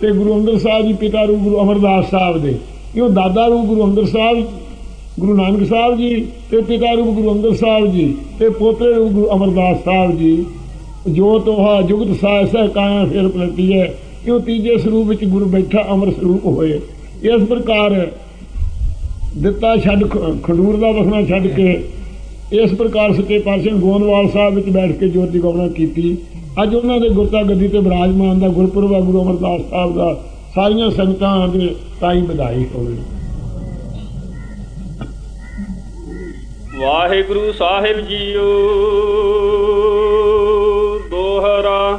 ਤੇ ਗੁਰੂ ਅੰਗਦ ਸਾਹਿਬ ਜੀ ਪਿਤਾ ਰੂਪ ਗੁਰੂ ਅਮਰਦਾਸ ਸਾਹਿਬ ਦੇ। ਕਿ ਉਹ ਦਾਦਾ ਰੂਪ ਗੁਰੂ ਅੰਗਦ ਸਾਹਿਬ ਗੁਰੂ ਨਾਨਕ ਸਾਹਿਬ ਜੀ ਤੇ ਪਿਤਾ ਰੂਪ ਗੁਰੂ ਅੰਗਦ ਸਾਹਿਬ ਜੀ ਤੇ ਪੋਤਰੇ ਰੂਪ ਗੁਰੂ ਅਮਰਦਾਸ ਸਾਹਿਬ ਜੀ। ਜੋ ਤੋਹਾ ਜੁਗਤ ਸਾਇ ਸਹਿ ਕਾਇਆ ਫਿਰ ਪਲਟੀ ਹੈ ਕਿਉਂ ਤੀਜੇ ਸਰੂਪ ਵਿੱਚ ਗੁਰੂ ਬੈਠਾ ਅਮਰ ਸਰੂਪ ਹੋਏ। ਇਸ ਪ੍ਰਕਾਰ ਦਿੱਤਾ ਛੱਡ ਖ- ਖਡੂਰ ਦਾ ਵਸਣਾ ਛੱਡ ਕੇ, ਇਸ ਪ੍ਰਕਾਰ ਸੱਚੇ ਪਾਤਸ਼ਾਹ ਗੋਂਦਵਾਲ ਸਾਹਿਬ ਵਿੱਚ ਬੈਠ ਕੇ ਜੋਤ ਦੀ ਗਾਉਣਾ ਕੀਤੀ। ਅੱਜ ਉਹਨਾਂ ਦੇ ਗੁਰਤਾ ਗੱਦੀ ਤੇ ਬਿਰਾਜਮਾਨ ਦਾ ਗੁਰਪੁਰਬ ਆ ਗੁਰੂ ਅਮਰਦਾਸ ਸਾਹਿਬ ਦਾ। ਸਾਰੀਆਂ ਸੰਗਤਾਂ ਦੇ ਤਾਈ ਵਧਾਈ ਹੋਵੇ। ਵਾਹਿਗੁਰੂ ਸਾਹਿਬ ਜੀਓ ਦੋਹਰਾ।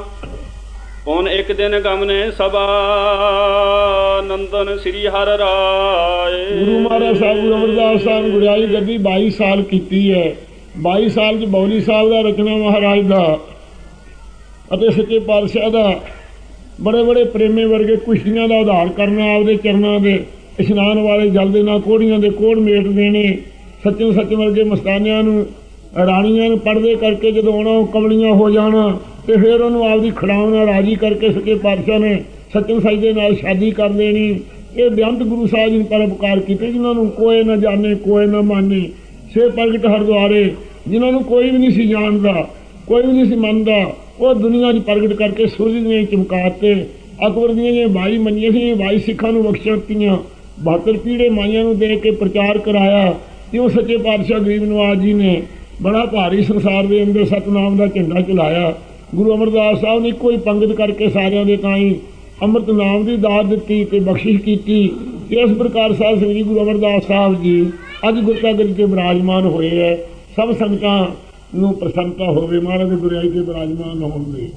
ਪਉਨ ਇੱਕ ਦਿਨ ਗਮਨੇ ਸਭਾ ਨੰਦਨ ਸ੍ਰੀ ਹਰਿ ਰਾਏ। ਗੁਰੂ ਮਹਾਰਾਜ ਸਾਹਿਬ ਗੁਰੂ ਅਮਰਦਾਸ ਸਾਹਿਬ ਗੁਰਿਆਈ ਗੱਦੀ 22 ਸਾਲ ਕੀਤੀ ਹੈ। 22 ਸਾਲ ਚ ਬੌਲੀ ਸਾਹਿਬ ਦਾ ਰਚਨਾ ਮਹਾਰਾਜ ਦਾ ਅਤੇ ਸੱਚੇ ਪਾਤਸ਼ਾਹ ਦਾ। ਬੜੇ ਬੜੇ ਪ੍ਰੇਮੇ ਵਰਗੇ ਕੁਸ਼ਤੀਆਂ ਦਾ ਉਧਾਰ ਕਰਨਾ, ਆਪਦੇ ਚਰਨਾਂ ਦੇ ਇਸ਼ਨਾਨ ਵਾਲੇ ਜਲ ਦੇ ਨਾਲ ਕੋੜੀਆਂ ਦੇ ਕੋੜ ਮੇਟ ਦੇਣੇ, ਸੱਚੇ ਸੱਚ ਵਰਗੇ ਮਸਤਾਨਿਆਂ ਨੂੰ, ਰਾਣੀਆਂ ਨੂੰ ਪੜਦੇ ਕਰਕੇ ਜਦੋਂ ਆਉਣਾ ਉਹ ਕਮਲੀਆਂ ਹੋ ਜਾਣਾ ਤੇ ਫਿਰ ਉਹਨੂੰ ਆਪਦੀ ਖੜਾਉਣ ਨਾਲ ਰਾਜੀ ਕਰਕੇ ਸੱਚੇ ਪਾਤਸ਼ਾਹ ਨੇ ਸੱਚੇ ਸੱਚ ਦੇ ਨਾਲ ਸ਼ਾਦੀ ਕਰ ਦੇਣੀ। ਇਹ ਬੇਅੰਤ ਗੁਰੂ ਸਾਹਿਬ ਜੀ ਨੇ ਪਰਉਪਕਾਰ ਕੀਤੇ, ਜਿਨ੍ਹਾਂ ਨੂੰ ਕੋਈ ਨਾ ਜਾਣੇ, ਕੋਈ ਨਾ ਮਾਨੇ ਸੇ ਪ੍ਰਗਟ ਹਰਦੁਆਰੇ, ਜਿਨ੍ਹਾਂ ਨੂੰ ਕੋਈ ਵੀ ਨਹੀਂ ਸੀ ਜਾਣਦਾ, ਕੋਈ ਵੀ ਨਹੀਂ ਸੀ ਮੰਨਦਾ ਉਹ ਦੁਨੀਆ 'ਚ ਪ੍ਰਗਟ ਕਰਕੇ ਸੂਰਜ ਨੇ ਚਮਕਾਤੇ, ਅਕਬਰ ਦੀਆਂ ਜੇ ਬਾਈ ਮੰਨੀਆਂ ਸੀ ਬਾਈ ਸਿੱਖਾਂ ਨੂੰ ਬਖਸ਼ਿਆ ਦਿੱਤੀਆਂ 72 ਪੀੜੇ ਮਾਈਆਂ ਨੂੰ ਦੇ ਕੇ ਪ੍ਰਚਾਰ ਕਰਾਇਆ, ਤੇ ਉਹ ਸੱਚੇ ਪਾਤਸ਼ਾਹ ਗਰੀਬ ਨਵਾਜ ਜੀ ਨੇ ਬੜਾ ਭਾਰੀ ਸੰਸਾਰ ਦੇ ਅੰਦਰ ਸਤਨਾਮ ਦਾ ਝੰਡਾ ਚਲਾਇਆ। ਗੁਰੂ ਅਮਰਦਾਸ ਸਾਹਿਬ ਨੇ ਕੋਈ ਪੰਗਤ ਕਰਕੇ ਸਾਰਿਆਂ ਦੇ ਤਾਈਂ ਅੰਮ੍ਰਿਤ ਨਾਮ ਦੀ ਦਾਤ ਦਿੱਤੀ ਤੇ ਬਖਸ਼ਿਸ਼ ਕੀਤੀ। ਇਸ ਪ੍ਰਕਾਰ ਸਾਹਿਬ ਸ਼੍ਰੀ ਗੁਰੂ ਅਮਰਦਾਸ ਸਾਹਿਬ ਜੀ, ਅੱਜ ਗੁਰਤਾ ਗਰੀ ਤੇ ਬਿਰਾਜਮਾਨ ਹੋਏ ਹੈ। ਸਭ ਸੰਗਤਾਂ ਨੂੰ ਪ੍ਰਸੰਨਤਾ ਹੋਵੇ ਮਹਾਰਾਜ ਦੇ ਗੁਰਿਆਈ ਤੇ ਬਿਰਾਜਮਾਨ ਹੋਣ ਦੇ।